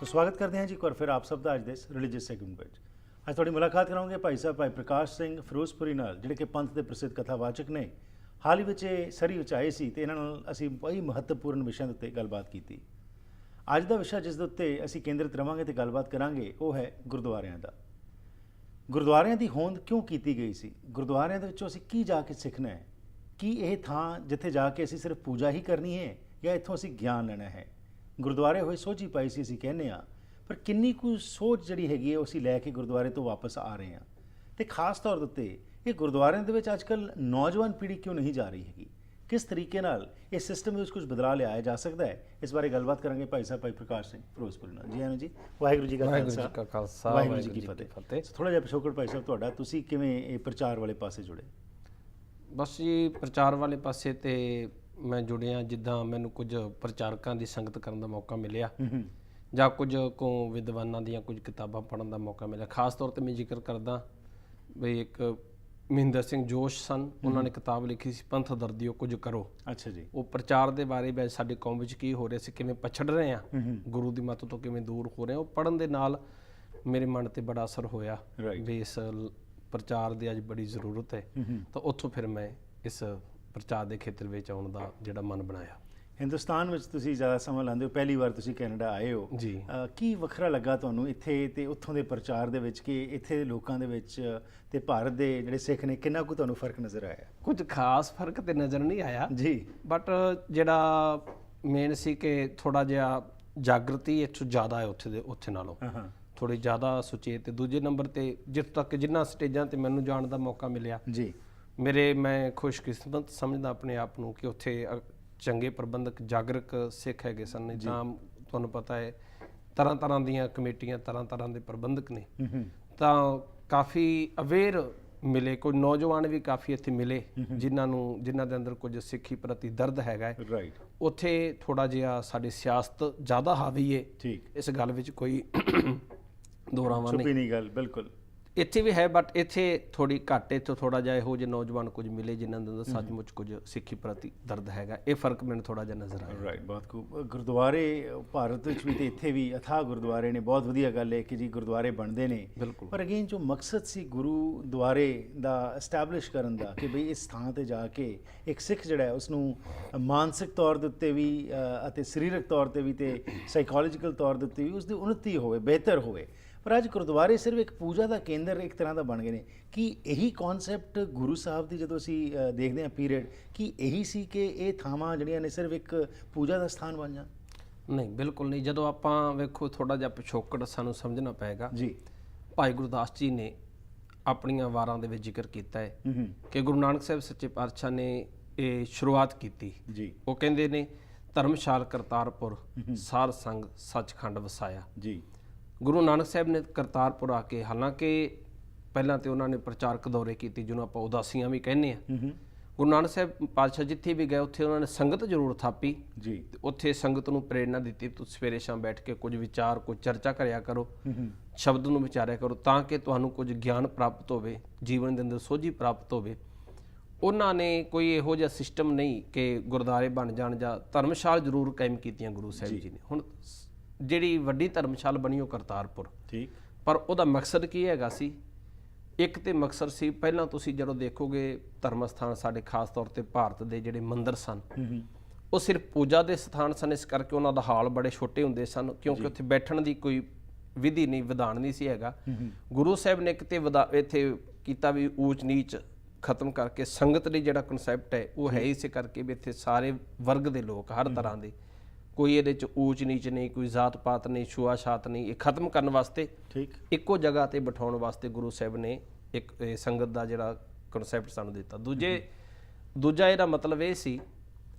ਸੋ ਸਵਾਗਤ ਕਰਦੇ ਹਾਂ ਜੀ ਇੱਕ ਵਾਰ ਫਿਰ ਆਪ ਸਭ ਦਾ ਅੱਜ ਦੇ ਇਸ ਰਿਲੀਜੀਅਸ ਸੈਗਮੈਂਟ ਵਿੱਚ। ਅੱਜ ਤੁਹਾਡੀ ਮੁਲਾਕਾਤ ਕਰਾਂਗੇ ਭਾਈ ਸਾਹਿਬ, ਭਾਈ ਪ੍ਰਕਾਸ਼ ਸਿੰਘ ਫਿਰੋਜ਼ਪੁਰੀ ਨਾਲ, ਜਿਹੜੇ ਕਿ ਪੰਥ ਦੇ ਪ੍ਰਸਿੱਧ ਕਥਾਵਾਚਕ ਨੇ। ਹਾਲ ਹੀ ਵਿੱਚ ਇਹ ਸਰੀ ਵਿੱਚ ਆਏ ਸੀ ਤੇ ਇਹਨਾਂ ਨਾਲ ਅਸੀਂ ਬੜੀ ਮਹੱਤਵਪੂਰਨ ਵਿਸ਼ਿਆਂ ਦੇ ਉੱਤੇ ਗੱਲਬਾਤ ਕੀਤੀ। ਅੱਜ ਦਾ ਵਿਸ਼ਾ ਜਿਸ ਦੇ ਉੱਤੇ ਅਸੀਂ ਕੇਂਦਰਿਤ ਰਵਾਂਗੇ ਤੇ ਗੱਲਬਾਤ ਕਰਾਂਗੇ, ਉਹ ਹੈ ਗੁਰਦੁਆਰਿਆਂ ਦਾ। ਗੁਰਦੁਆਰਿਆਂ ਦੀ ਹੋਂਦ ਕਿਉਂ ਕੀਤੀ ਗਈ ਸੀ? ਗੁਰਦੁਆਰਿਆਂ ਦੇ ਵਿੱਚੋਂ ਅਸੀਂ ਕੀ ਜਾ ਕੇ ਸਿੱਖਣਾ ਹੈ? ਕੀ ਇਹ ਥਾਂ ਜਿੱਥੇ ਜਾ ਕੇ ਅਸੀਂ ਸਿਰਫ ਪੂਜਾ ਹੀ ਕਰਨੀ ਹੈ ਜਾਂ ਇੱਥੋਂ ਅਸੀਂ ਗਿਆਨ ਲੈਣਾ ਹੈ? ਗੁਰਦੁਆਰੇ ਹੋਏ ਸੋਝੀ ਪਾਈ ਸੀ ਅਸੀਂ ਕਹਿੰਦੇ ਆ ਪਰ ਕਿੰਨੀ ਕੁ ਸੋਚ ਜਿਹੜੀ ਹੈਗੀ ਹੈ ਉਹ ਅਸੀਂ ਲੈ ਕੇ ਗੁਰਦੁਆਰੇ ਤੋਂ ਵਾਪਸ ਆ ਰਹੇ ਹਾਂ। ਤੇ ਖਾਸ ਤੌਰ ਦੇ ਉੱਤੇ ਇਹ ਗੁਰਦੁਆਰਿਆਂ ਦੇ ਵਿੱਚ ਅੱਜਕੱਲ ਨੌਜਵਾਨ ਪੀੜ੍ਹੀ ਕਿਉਂ ਨਹੀਂ ਜਾ ਰਹੀ ਹੈਗੀ? ਕਿਸ ਤਰੀਕੇ ਨਾਲ ਇਹ ਸਿਸਟਮ ਵਿੱਚ ਕੁਝ ਬਦਲਾਅ ਲਿਆਇਆ ਜਾ ਸਕਦਾ ਹੈ? ਇਸ ਬਾਰੇ ਗੱਲਬਾਤ ਕਰਾਂਗੇ ਭਾਈ ਸਾਹਿਬ ਭਾਈ ਪ੍ਰਕਾਸ਼ ਸਿੰਘ ਫਿਰੋਜ਼ਪੁਰ ਨਾਲ। ਜੀ ਆਨੰਦ ਜੀ। ਵਾਹਿਗੁਰੂ ਜੀ ਕਾ ਖਾਲਸਾ, ਵਾਹਿਗੁਰੂ ਜੀ ਕੀ ਫਤਿਹ। ਥੋੜਾ ਜਿਹਾ ਪਿਛੋਕੜ ਭਾਈ ਸਾਹਿਬ ਤੁਹਾਡਾ। ਤੁਸੀਂ ਕਿਵੇਂ ਇਹ ਪ੍ਰਚਾਰ ਵਾਲੇ ਪਾਸੇ ਜੁੜੇ? ਬਸ ਜੀ ਪ੍ਰਚਾਰ ਵਾਲੇ ਪਾਸੇ ਤੇ ਮੈਂ ਜੁੜਿਆ ਜਿੱਦਾਂ ਮੈਨੂੰ ਕੁਝ ਪ੍ਰਚਾਰਕਾਂ ਦੀ ਸੰਗਤ ਕਰਨ ਦਾ ਮੌਕਾ ਮਿਲਿਆ। ਜਾਂ ਕੁਝ ਕੋ ਵਿਦਵਾਨਾਂ ਦੀਆਂ ਕੁਝ ਕਿਤਾਬਾਂ ਪੜ੍ਹਨ ਦਾ ਮੌਕਾ ਮਿਲਿਆ। ਖਾਸ ਤੌਰ ਤੇ ਮੈਂ ਜ਼ਿਕਰ ਕਰਦਾ ਵੀ ਇੱਕ ਮਹਿੰਦਰ ਸਿੰਘ ਜੋਸ਼ ਸਨ। ਉਹਨਾਂ ਨੇ ਕਿਤਾਬ ਲਿਖੀ ਸੀ ਪੰਥ ਦਰਦੀਓ ਕੁਝ ਕਰੋ। ਅੱਛਾ ਜੀ। ਉਹ ਪ੍ਰਚਾਰ ਦੇ ਬਾਰੇ ਵਿੱਚ ਸਾਡੇ ਕੌਮ ਵਿੱਚ ਕੀ ਹੋ ਰਿਹਾ ਸੀ ਕਿਵੇਂ ਪਛੜ ਰਹੇ ਆ ਗੁਰੂ ਦੀ ਮੱਤ ਤੋਂ ਕਿਵੇਂ ਦੂਰ ਹੋ ਰਹੇ ਆ ਉਹ ਪੜਨ ਦੇ ਨਾਲ ਮੇਰੇ ਮਨ ਤੇ ਬੜਾ ਅਸਰ ਹੋਇਆ. ਵੀ ਇਸ ਪ੍ਰਚਾਰ ਦੀ ਅੱਜ ਬੜੀ ਜ਼ਰੂਰਤ ਹੂੰ। ਤਾਂ ਉੱਥੋਂ ਫਿਰ ਮੈਂ ਇਸ ਪ੍ਰਚਾਰ ਦੇ ਖੇਤਰ ਵਿੱਚ ਆਉਣ ਦਾ ਜਿਹੜਾ ਮਨ ਬਣਾਇਆ। ਹਿੰਦੁਸਤਾਨ ਵਿੱਚ ਤੁਸੀਂ ਜ਼ਿਆਦਾ ਸਮਾਂ ਲਾਉਂਦੇ ਹੋ ਪਹਿਲੀ ਵਾਰ ਤੁਸੀਂ ਕੈਨੇਡਾ ਆਏ ਹੋ। ਜੀ। ਕੀ ਵੱਖਰਾ ਲੱਗਾ ਤੁਹਾਨੂੰ ਇੱਥੇ ਤੇ ਉੱਥੋਂ ਦੇ ਪ੍ਰਚਾਰ ਦੇ ਵਿੱਚ ਕਿ ਇੱਥੇ ਦੇ ਲੋਕਾਂ ਦੇ ਵਿੱਚ ਤੇ ਭਾਰਤ ਦੇ ਜਿਹੜੇ ਸਿੱਖ ਨੇ ਕਿੰਨਾ ਕੁ ਤੁਹਾਨੂੰ ਫ਼ਰਕ ਨਜ਼ਰ ਆਇਆ? ਕੁਝ ਖਾਸ ਫ਼ਰਕ ਤੇ ਨਜ਼ਰ ਨਹੀਂ ਆਇਆ। ਜੀ। ਬਟ ਜਿਹੜਾ ਮੇਨ ਸੀ ਕਿ ਥੋੜਾ ਜਿਹਾ ਜਾਗਰਤੀ ਇੱਥੋਂ ਜ਼ਿਆਦਾ ਹੈ ਉੱਥੇ ਦੇ ਉੱਥੇ ਨਾਲੋਂ। ਥੋੜੀ ਜ਼ਿਆਦਾ ਸੁਚੇਤ ਤੇ ਦੂਜੇ ਨੰਬਰ ਤੇ ਜਿੱਥੇ ਤੱਕ ਜਿੰਨਾ ਸਟੇਜਾਂ ਤੇ ਮੈਨੂੰ ਜਾਣ ਦਾ ਮੌਕਾ ਮਿਲਿਆ। ਜੀ। ਮੇਰੇ ਮੈਂ ਖੁਸ਼ਕਿਸਮਤ ਸਮਝਦਾ ਆਪਣੇ ਆਪ ਨੂੰ ਕਿ ਉੱਥੇ ਚੰਗੇ ਪ੍ਰਬੰਧਕ ਜਾਗਰਕ ਸਿੱਖ ਹੈਗੇ ਸਨ। ਨਹੀਂ ਤਾਂ ਤੁਹਾਨੂੰ ਪਤਾ ਹੈ ਤਰ੍ਹਾਂ ਤਰ੍ਹਾਂ ਦੀਆਂ ਕਮੇਟੀਆਂ ਤਰ੍ਹਾਂ ਤਰ੍ਹਾਂ ਦੇ ਪ੍ਰਬੰਧਕ ਨੇ। ਤਾਂ ਕਾਫੀ ਅਵੇਅਰ ਮਿਲੇ ਕੋਈ ਨੌਜਵਾਨ ਵੀ ਕਾਫੀ ਇੱਥੇ ਮਿਲੇ ਜਿਨ੍ਹਾਂ ਨੂੰ ਜਿਨ੍ਹਾਂ ਦੇ ਅੰਦਰ ਕੁਝ ਸਿੱਖੀ ਪ੍ਰਤੀ ਦਰਦ ਹੈਗਾ ਹੈ। ਰਾਈਟ ਉੱਥੇ ਥੋੜਾ ਜਿਹਾ ਸਾਡੀ ਸਿਆਸਤ ਜ਼ਿਆਦਾ ਹਾਵੀ ਠੀਕ। ਇਸ ਗੱਲ ਵਿੱਚ ਕੋਈ ਦੋਰਾਵਾਂ ਨਹੀਂ। ਛੁਪੀ ਨਹੀਂ ਗੱਲ ਬਿਲਕੁਲ। ਇੱਥੇ ਵੀ ਹੈ ਬਟ ਇੱਥੇ ਥੋੜੀ ਘੱਟ ਇੱਥੇ ਥੋੜਾ ਜਿਹਾ ਇਹੋ ਜਿਹੇ ਨੌਜਵਾਨ ਕੁਝ ਮਿਲੇ ਜਿਨ੍ਹਾਂ ਦੇ ਅੰਦਰ ਸੱਚਮੁੱਚ ਕੁਝ ਸਿੱਖੀ ਪ੍ਰਤੀ ਦਰਦ ਹੈਗਾ। ਇਹ ਫ਼ਰਕ ਮੈਨੂੰ ਥੋੜਾ ਜਿਹਾ ਨਜ਼ਰ ਆਇਆ। ਰਾਈਟ ਬਹੁਤ ਖੂਬ। ਗੁਰਦੁਆਰੇ ਭਾਰਤ ਵਿੱਚ ਵੀ ਤੇ ਇੱਥੇ ਵੀ ਅਥਾਹ ਗੁਰਦੁਆਰੇ ਨੇ ਬਹੁਤ ਵਧੀਆ ਗੱਲ ਹੈ ਕਿ ਜੀ ਗੁਰਦੁਆਰੇ ਬਣਦੇ ਨੇ। ਪਰ ਅਗੇਨ ਜੋ ਮਕਸਦ ਸੀ ਗੁਰੂ ਦੁਆਰੇ ਦਾ ਐਸਟੈਬਲਿਸ਼ ਕਰਨ ਦਾ ਕਿ ਭਈ ਇਸ ਥਾਂ ਤੇ ਜਾ ਕੇ ਇੱਕ ਸਿੱਖ ਜਿਹੜਾ ਹੈ ਉਸ ਨੂੰ ਮਾਨਸਿਕ ਤੌਰ ਦੇ ਉੱਤੇ ਵੀ ਅਤੇ ਸਰੀਰਕ ਤੌਰ ਤੇ ਵੀ ਤੇ ਸਾਈਕੋਲੋਜੀਕਲ ਤੌਰ ਦੇ ਉੱਤੇ ਵੀ ਉਸ ਦੀ ਉન્નਤੀ ਹੋਵੇ ਬਿਹਤਰ ਹੋਵੇ। ਪਰ ਅੱਜ ਗੁਰਦੁਆਰੇ ਸਿਰਫ ਇੱਕ ਪੂਜਾ ਦਾ ਕੇਂਦਰ ਇੱਕ ਤਰ੍ਹਾਂ ਦਾ ਬਣ ਗਏ ਨੇ। ਕਿ ਇਹੀ ਕਨਸੈਪਟ ਗੁਰੂ ਸਾਹਿਬ ਦੀ ਜਦੋਂ ਅਸੀਂ ਦੇਖਦੇ ਹਾਂ ਪੀਰੀਅਡ ਕਿ ਇਹੀ ਸੀ ਕਿ ਇਹ ਥਾਵਾਂ ਜਿਹੜੀਆਂ ਨੇ ਸਿਰਫ ਇੱਕ ਪੂਜਾ ਦਾ ਸਥਾਨ ਬਣ ਜਾਣ? ਨਹੀਂ ਬਿਲਕੁਲ ਨਹੀਂ। ਜਦੋਂ ਆਪਾਂ ਵੇਖੋ ਥੋੜਾ ਜਿਹਾ ਪਿਛੋਕੜ ਸਾਨੂੰ ਸਮਝਣਾ ਪਏਗਾ। ਜੀ। ਭਾਈ ਗੁਰਦਾਸ ਜੀ ਨੇ ਆਪਣੀਆਂ ਵਾਰਾਂ ਦੇ ਵਿੱਚ ਜ਼ਿਕਰ ਕੀਤਾ ਹੂੰ ਕਿ ਗੁਰੂ ਨਾਨਕ ਸਾਹਿਬ ਸੱਚੇ ਪਾਤਸ਼ਾਹ ਨੇ ਇਹ ਸ਼ੁਰੂਆਤ ਕੀਤੀ। ਜੀ। ਉਹ ਕਹਿੰਦੇ ਨੇ ਧਰਮਸ਼ਾਲ ਕਰਤਾਰਪੁਰ ਸਾਰ ਸੰਗ ਸੱਚਖੰਡ ਵਸਾਇਆ। ਜੀ। ਗੁਰੂ ਨਾਨਕ ਸਾਹਿਬ ਨੇ ਕਰਤਾਰਪੁਰ ਆ ਕੇ ਹਾਲਾਂਕਿ ਪਹਿਲਾਂ ਤੇ ਉਹਨਾਂ ਨੇ ਪ੍ਰਚਾਰਕ ਦੌਰੇ ਕੀਤੇ ਜਿਹਨੂੰ ਆਪਾਂ ਉਦਾਸੀਆਂ ਵੀ ਕਹਿੰਦੇ ਆ ਗੁਰੂ ਨਾਨਕ ਸਾਹਿਬ ਪਾਤਸ਼ਾਹ ਜਿੱਥੇ ਵੀ ਗਏ ਉੱਥੇ ਉਹਨਾਂ ਨੇ ਸੰਗਤ ਜ਼ਰੂਰ ਥਾਪੀ। ਜੀ। ਉੱਥੇ ਸੰਗਤ ਨੂੰ ਪ੍ਰੇਰਣਾ ਦਿੱਤੀ ਤੁਸੀਂ ਸਵੇਰੇ ਸ਼ਾਮ ਬੈਠ ਕੇ ਕੁਝ ਵਿਚਾਰ ਕੁਝ ਚਰਚਾ ਕਰਿਆ ਕਰੋ। ਸ਼ਬਦ ਨੂੰ ਵਿਚਾਰਿਆ ਕਰੋ ਤਾਂ ਕਿ ਤੁਹਾਨੂੰ ਕੁਝ ਗਿਆਨ ਪ੍ਰਾਪਤ ਹੋਵੇ ਜੀਵਨ ਦੇ ਅੰਦਰ ਸੋਝੀ ਪ੍ਰਾਪਤ ਹੋਵੇ। ਉਹਨਾਂ ਨੇ ਕੋਈ ਇਹੋ ਜਿਹਾ ਸਿਸਟਮ ਨਹੀਂ ਕਿ ਗੁਰਦਾਰੇ ਬਣ ਜਾਣ ਜਾਂ ਧਰਮਸ਼ਾਲ ਜ਼ਰੂਰ ਕਾਇਮ ਕੀਤੀਆਂ ਗੁਰੂ ਸਾਹਿਬ ਜੀ ਨੇ। ਹੁਣ ਜਿਹੜੀ ਵੱਡੀ ਧਰਮਸ਼ਾਲ ਬਣੀ ਉਹ ਕਰਤਾਰਪੁਰ। ਠੀਕ। ਪਰ ਉਹਦਾ ਮਕਸਦ ਕੀ ਹੈਗਾ ਸੀ? ਇੱਕ ਤੇ ਮਕਸਦ ਸੀ ਪਹਿਲਾਂ ਤੁਸੀਂ ਜਦੋਂ ਦੇਖੋਗੇ ਧਰਮ ਸਥਾਨ ਸਾਡੇ ਖਾਸ ਤੌਰ ਤੇ ਭਾਰਤ ਦੇ ਜਿਹੜੇ ਮੰਦਿਰ ਸਨ ਉਹ ਸਿਰਫ ਪੂਜਾ ਦੇ ਸਥਾਨ ਸਨ ਇਸ ਕਰਕੇ ਉਹਨਾਂ ਦਾ ਹਾਲ ਬੜੇ ਛੋਟੇ ਹੁੰਦੇ ਸਨ ਕਿਉਂਕਿ ਉੱਥੇ ਬੈਠਣ ਦੀ ਕੋਈ ਵਿਧੀ ਨਹੀਂ ਵਿਧਾਨ ਨਹੀਂ ਸੀ ਹੈਗਾ। ਗੁਰੂ ਸਾਹਿਬ ਨੇ ਕਿਤੇ ਇੱਥੇ ਕੀਤਾ ਵੀ ਊਚ ਨੀਚ ਖਤਮ ਕਰਕੇ ਸੰਗਤ ਲਈ ਜਿਹੜਾ ਕਨਸੈਪਟ ਹੈ ਉਹ ਹੈ ਇਸੇ ਕਰਕੇ ਵੀ ਇੱਥੇ ਸਾਰੇ ਵਰਗ ਦੇ ਲੋਕ ਹਰ ਤਰ੍ਹਾਂ ਦੇ ਕੋਈ ਇਹਦੇ ਚ ਊਚ ਨੀਚ ਨਹੀਂ ਕੋਈ ਜ਼ਾਤ ਪਾਤ ਨਹੀਂ ਛੂਆ ਛਾਤ ਨਹੀਂ ਇਹ ਖਤਮ ਕਰਨ ਵਾਸਤੇ ਠੀਕ। ਇੱਕੋ ਜਗ੍ਹਾ ਤੇ ਬਿਠਾਉਣ ਵਾਸਤੇ ਗੁਰੂ ਸਾਹਿਬ ਨੇ ਇੱਕ ਇਹ ਸੰਗਤ ਦਾ ਜਿਹੜਾ ਕਨਸੈਪਟ ਸਾਨੂੰ ਦਿੱਤਾ। ਦੂਜੇ ਦੂਜਾ ਇਹਦਾ ਮਤਲਬ ਇਹ ਸੀ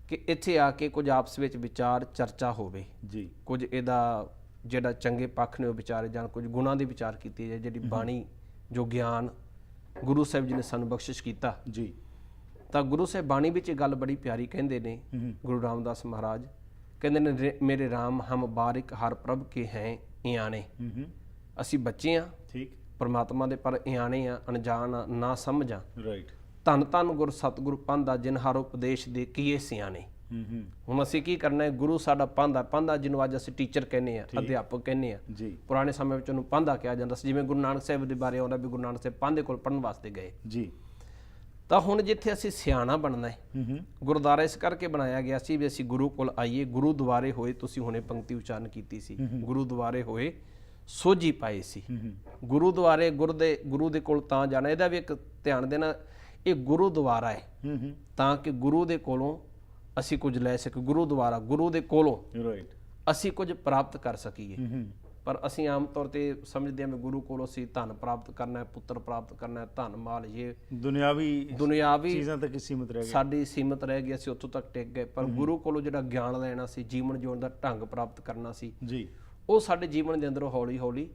ਕਿ ਇੱਥੇ ਆ ਕੇ ਕੁਝ ਆਪਸ ਵਿੱਚ ਵਿਚਾਰ ਚਰਚਾ ਹੋਵੇ। ਜੀ। ਕੁਝ ਇਹਦਾ ਜਿਹੜਾ ਚੰਗੇ ਪੱਖ ਨੇ ਉਹ ਵਿਚਾਰੇ ਜਾਣ ਕੁਝ ਗੁਣਾਂ ਦੀ ਵਿਚਾਰ ਕੀਤੀ ਜਾਏ ਜਿਹੜੀ ਬਾਣੀ ਜੋ ਗਿਆਨ ਗੁਰੂ ਸਾਹਿਬ ਜੀ ਨੇ ਸਾਨੂੰ ਬਖਸ਼ਿਸ਼ ਕੀਤਾ। ਜੀ। ਤਾਂ ਗੁਰੂ ਸਾਹਿਬ ਬਾਣੀ ਵਿੱਚ ਇਹ ਗੱਲ ਬੜੀ ਪਿਆਰੀ ਕਹਿੰਦੇ ਨੇ ਗੁਰੂ ਰਾਮਦਾਸ ਮਹਾਰਾਜ ਕਹਿੰਦੇ ਨੇ "ਰੇ- ਮੇਰੇ RAM ਹਮ ਬਾਰਿਕ ਹਰ ਪ੍ਰਭ ਕੇ ਹੈ ਇਆਣੇ। ਅਸੀਂ ਬੱਚੇ ਆ। ਠੀਕ। ਪਰਮਾਤਮਾ ਦੇ ਪਰ ਇਆਣੇ ਆ ਅਣਜਾਣ ਆ, ਨਾ ਸਮਝਾਂ ਰਾਈਟ ਧੰਨ ਧੰਨ ਗੁਰ ਸਤਿਗੁਰ ਪੰਦਾ ਜਿਨ ਹਰ ਉਪਦੇਸ਼ ਦੇ ਕੀਏ ਸਿਆਣੇ। ਹੂੰ ਹੂੰ ਹੁਣ ਅਸੀਂ ਕੀ ਕਰਨਾ ਹੈ? ਗੁਰੂ ਸਾਡਾ ਪਾਂਦਾ ਪਾਂਦਾ ਜਿਹਨੂੰ ਅੱਜ ਅਸੀਂ ਟੀਚਰ ਕਹਿੰਦੇ ਆ ਅਧਿਆਪਕ ਕਹਿੰਦੇ ਆ। ਜੀ। ਪੁਰਾਣੇ ਸਮੇਂ ਵਿੱਚ ਉਹਨੂੰ ਪਾਂਦਾ ਕਿਹਾ ਜਾਂਦਾ ਸੀ ਜਿਵੇਂ ਗੁਰੂ ਨਾਨਕ ਸਾਹਿਬ ਦੇ ਬਾਰੇ ਆਉਂਦਾ ਵੀ ਗੁਰੂ ਨਾਨਕ ਸਾਹਿਬ ਪਾਂਦੇ ਕੋਲ ਪੜਨ ਵਾਸਤੇ ਗਏ। ਜੀ। ਤਾਂ ਹੁਣ ਜਿੱਥੇ ਅਸੀਂ ਸਿਆਣਾ ਬਣਨਾ ਹੈ ਗੁਰਦੁਆਰਾ ਇਸ ਕਰਕੇ ਬਣਾਇਆ ਗਿਆ ਸੀ ਵੀ ਅਸੀਂ ਗੁਰੂ ਕੋਲ ਆਈਏ ਗੁਰੂ ਦੁਆਰੇ ਹੋਏ ਤੁਸੀਂ ਹੁਣੇ ਪੰਕਤੀ ਉਚਾਰਨ ਕੀਤੀ ਸੀ। ਗੁਰੂ ਦੁਆਰੇ ਹੋਏ ਸੋਝੀ ਪਾਈ ਸੀ। ਗੁਰੂ ਦੁਆਰੇ ਗੁਰ ਦੇ ਗੁਰੂ ਦੇ ਕੋਲ ਤਾਂ ਜਾਣਾ ਇਹਦਾ ਵੀ ਇੱਕ ਧਿਆਨ ਦੇਣਾ ਇਹ ਗੁਰੂ ਦੁਆਰਾ ਹੈ। ਤਾਂ ਕਿ ਗੁਰੂ ਦੇ ਕੋਲੋਂ ਅਸੀਂ ਕੁਝ ਲੈ ਸਕੀਏ ਗੁਰੂ ਦੁਆਰਾ ਗੁਰੂ ਦੇ ਕੋਲੋਂ ਰਾਈਟ ਅਸੀਂ ਕੁਝ ਪ੍ਰਾਪਤ ਕਰ ਸਕੀਏ। ਪਰ ਅਸੀਂ ਆਮ ਤੌਰ ਤੇ ਸਮਝਦੇ ਹਾਂ ਵੀ ਗੁਰੂ ਕੋਲੋਂ ਅਸੀਂ ਧਨ ਪ੍ਰਾਪਤ ਕਰਨਾ ਹੈ ਪੁੱਤਰ ਪ੍ਰਾਪਤ ਕਰਨਾ ਹੈ ਧਨ ਮਾਲ ਇਹ ਦੁਨਿਆਵੀ ਦੁਨਿਆਵੀ ਚੀਜ਼ਾਂ ਤੱਕ ਹੀ ਸੀਮਤ ਰਹਿ ਗਏ। ਸਾਡੀ ਸੀਮਤ ਰਹਿ ਗਈ ਅਸੀਂ ਉੱਥੋਂ ਤੱਕ ਟਿਕ ਗਏ। ਪਰ ਗੁਰੂ ਕੋਲੋਂ ਜਿਹੜਾ ਗਿਆਨ ਲੈਣਾ ਸੀ ਜੀਵਨ ਜਿਉਣ ਦਾ ਢੰਗ ਪ੍ਰਾਪਤ ਕਰਨਾ ਸੀ ਜੀ। ਉਹ ਸਾਡੇ ਜੀਵਨ ਦੇ ਅੰਦਰੋਂ ਹੌਲੀ ਹੌਲੀ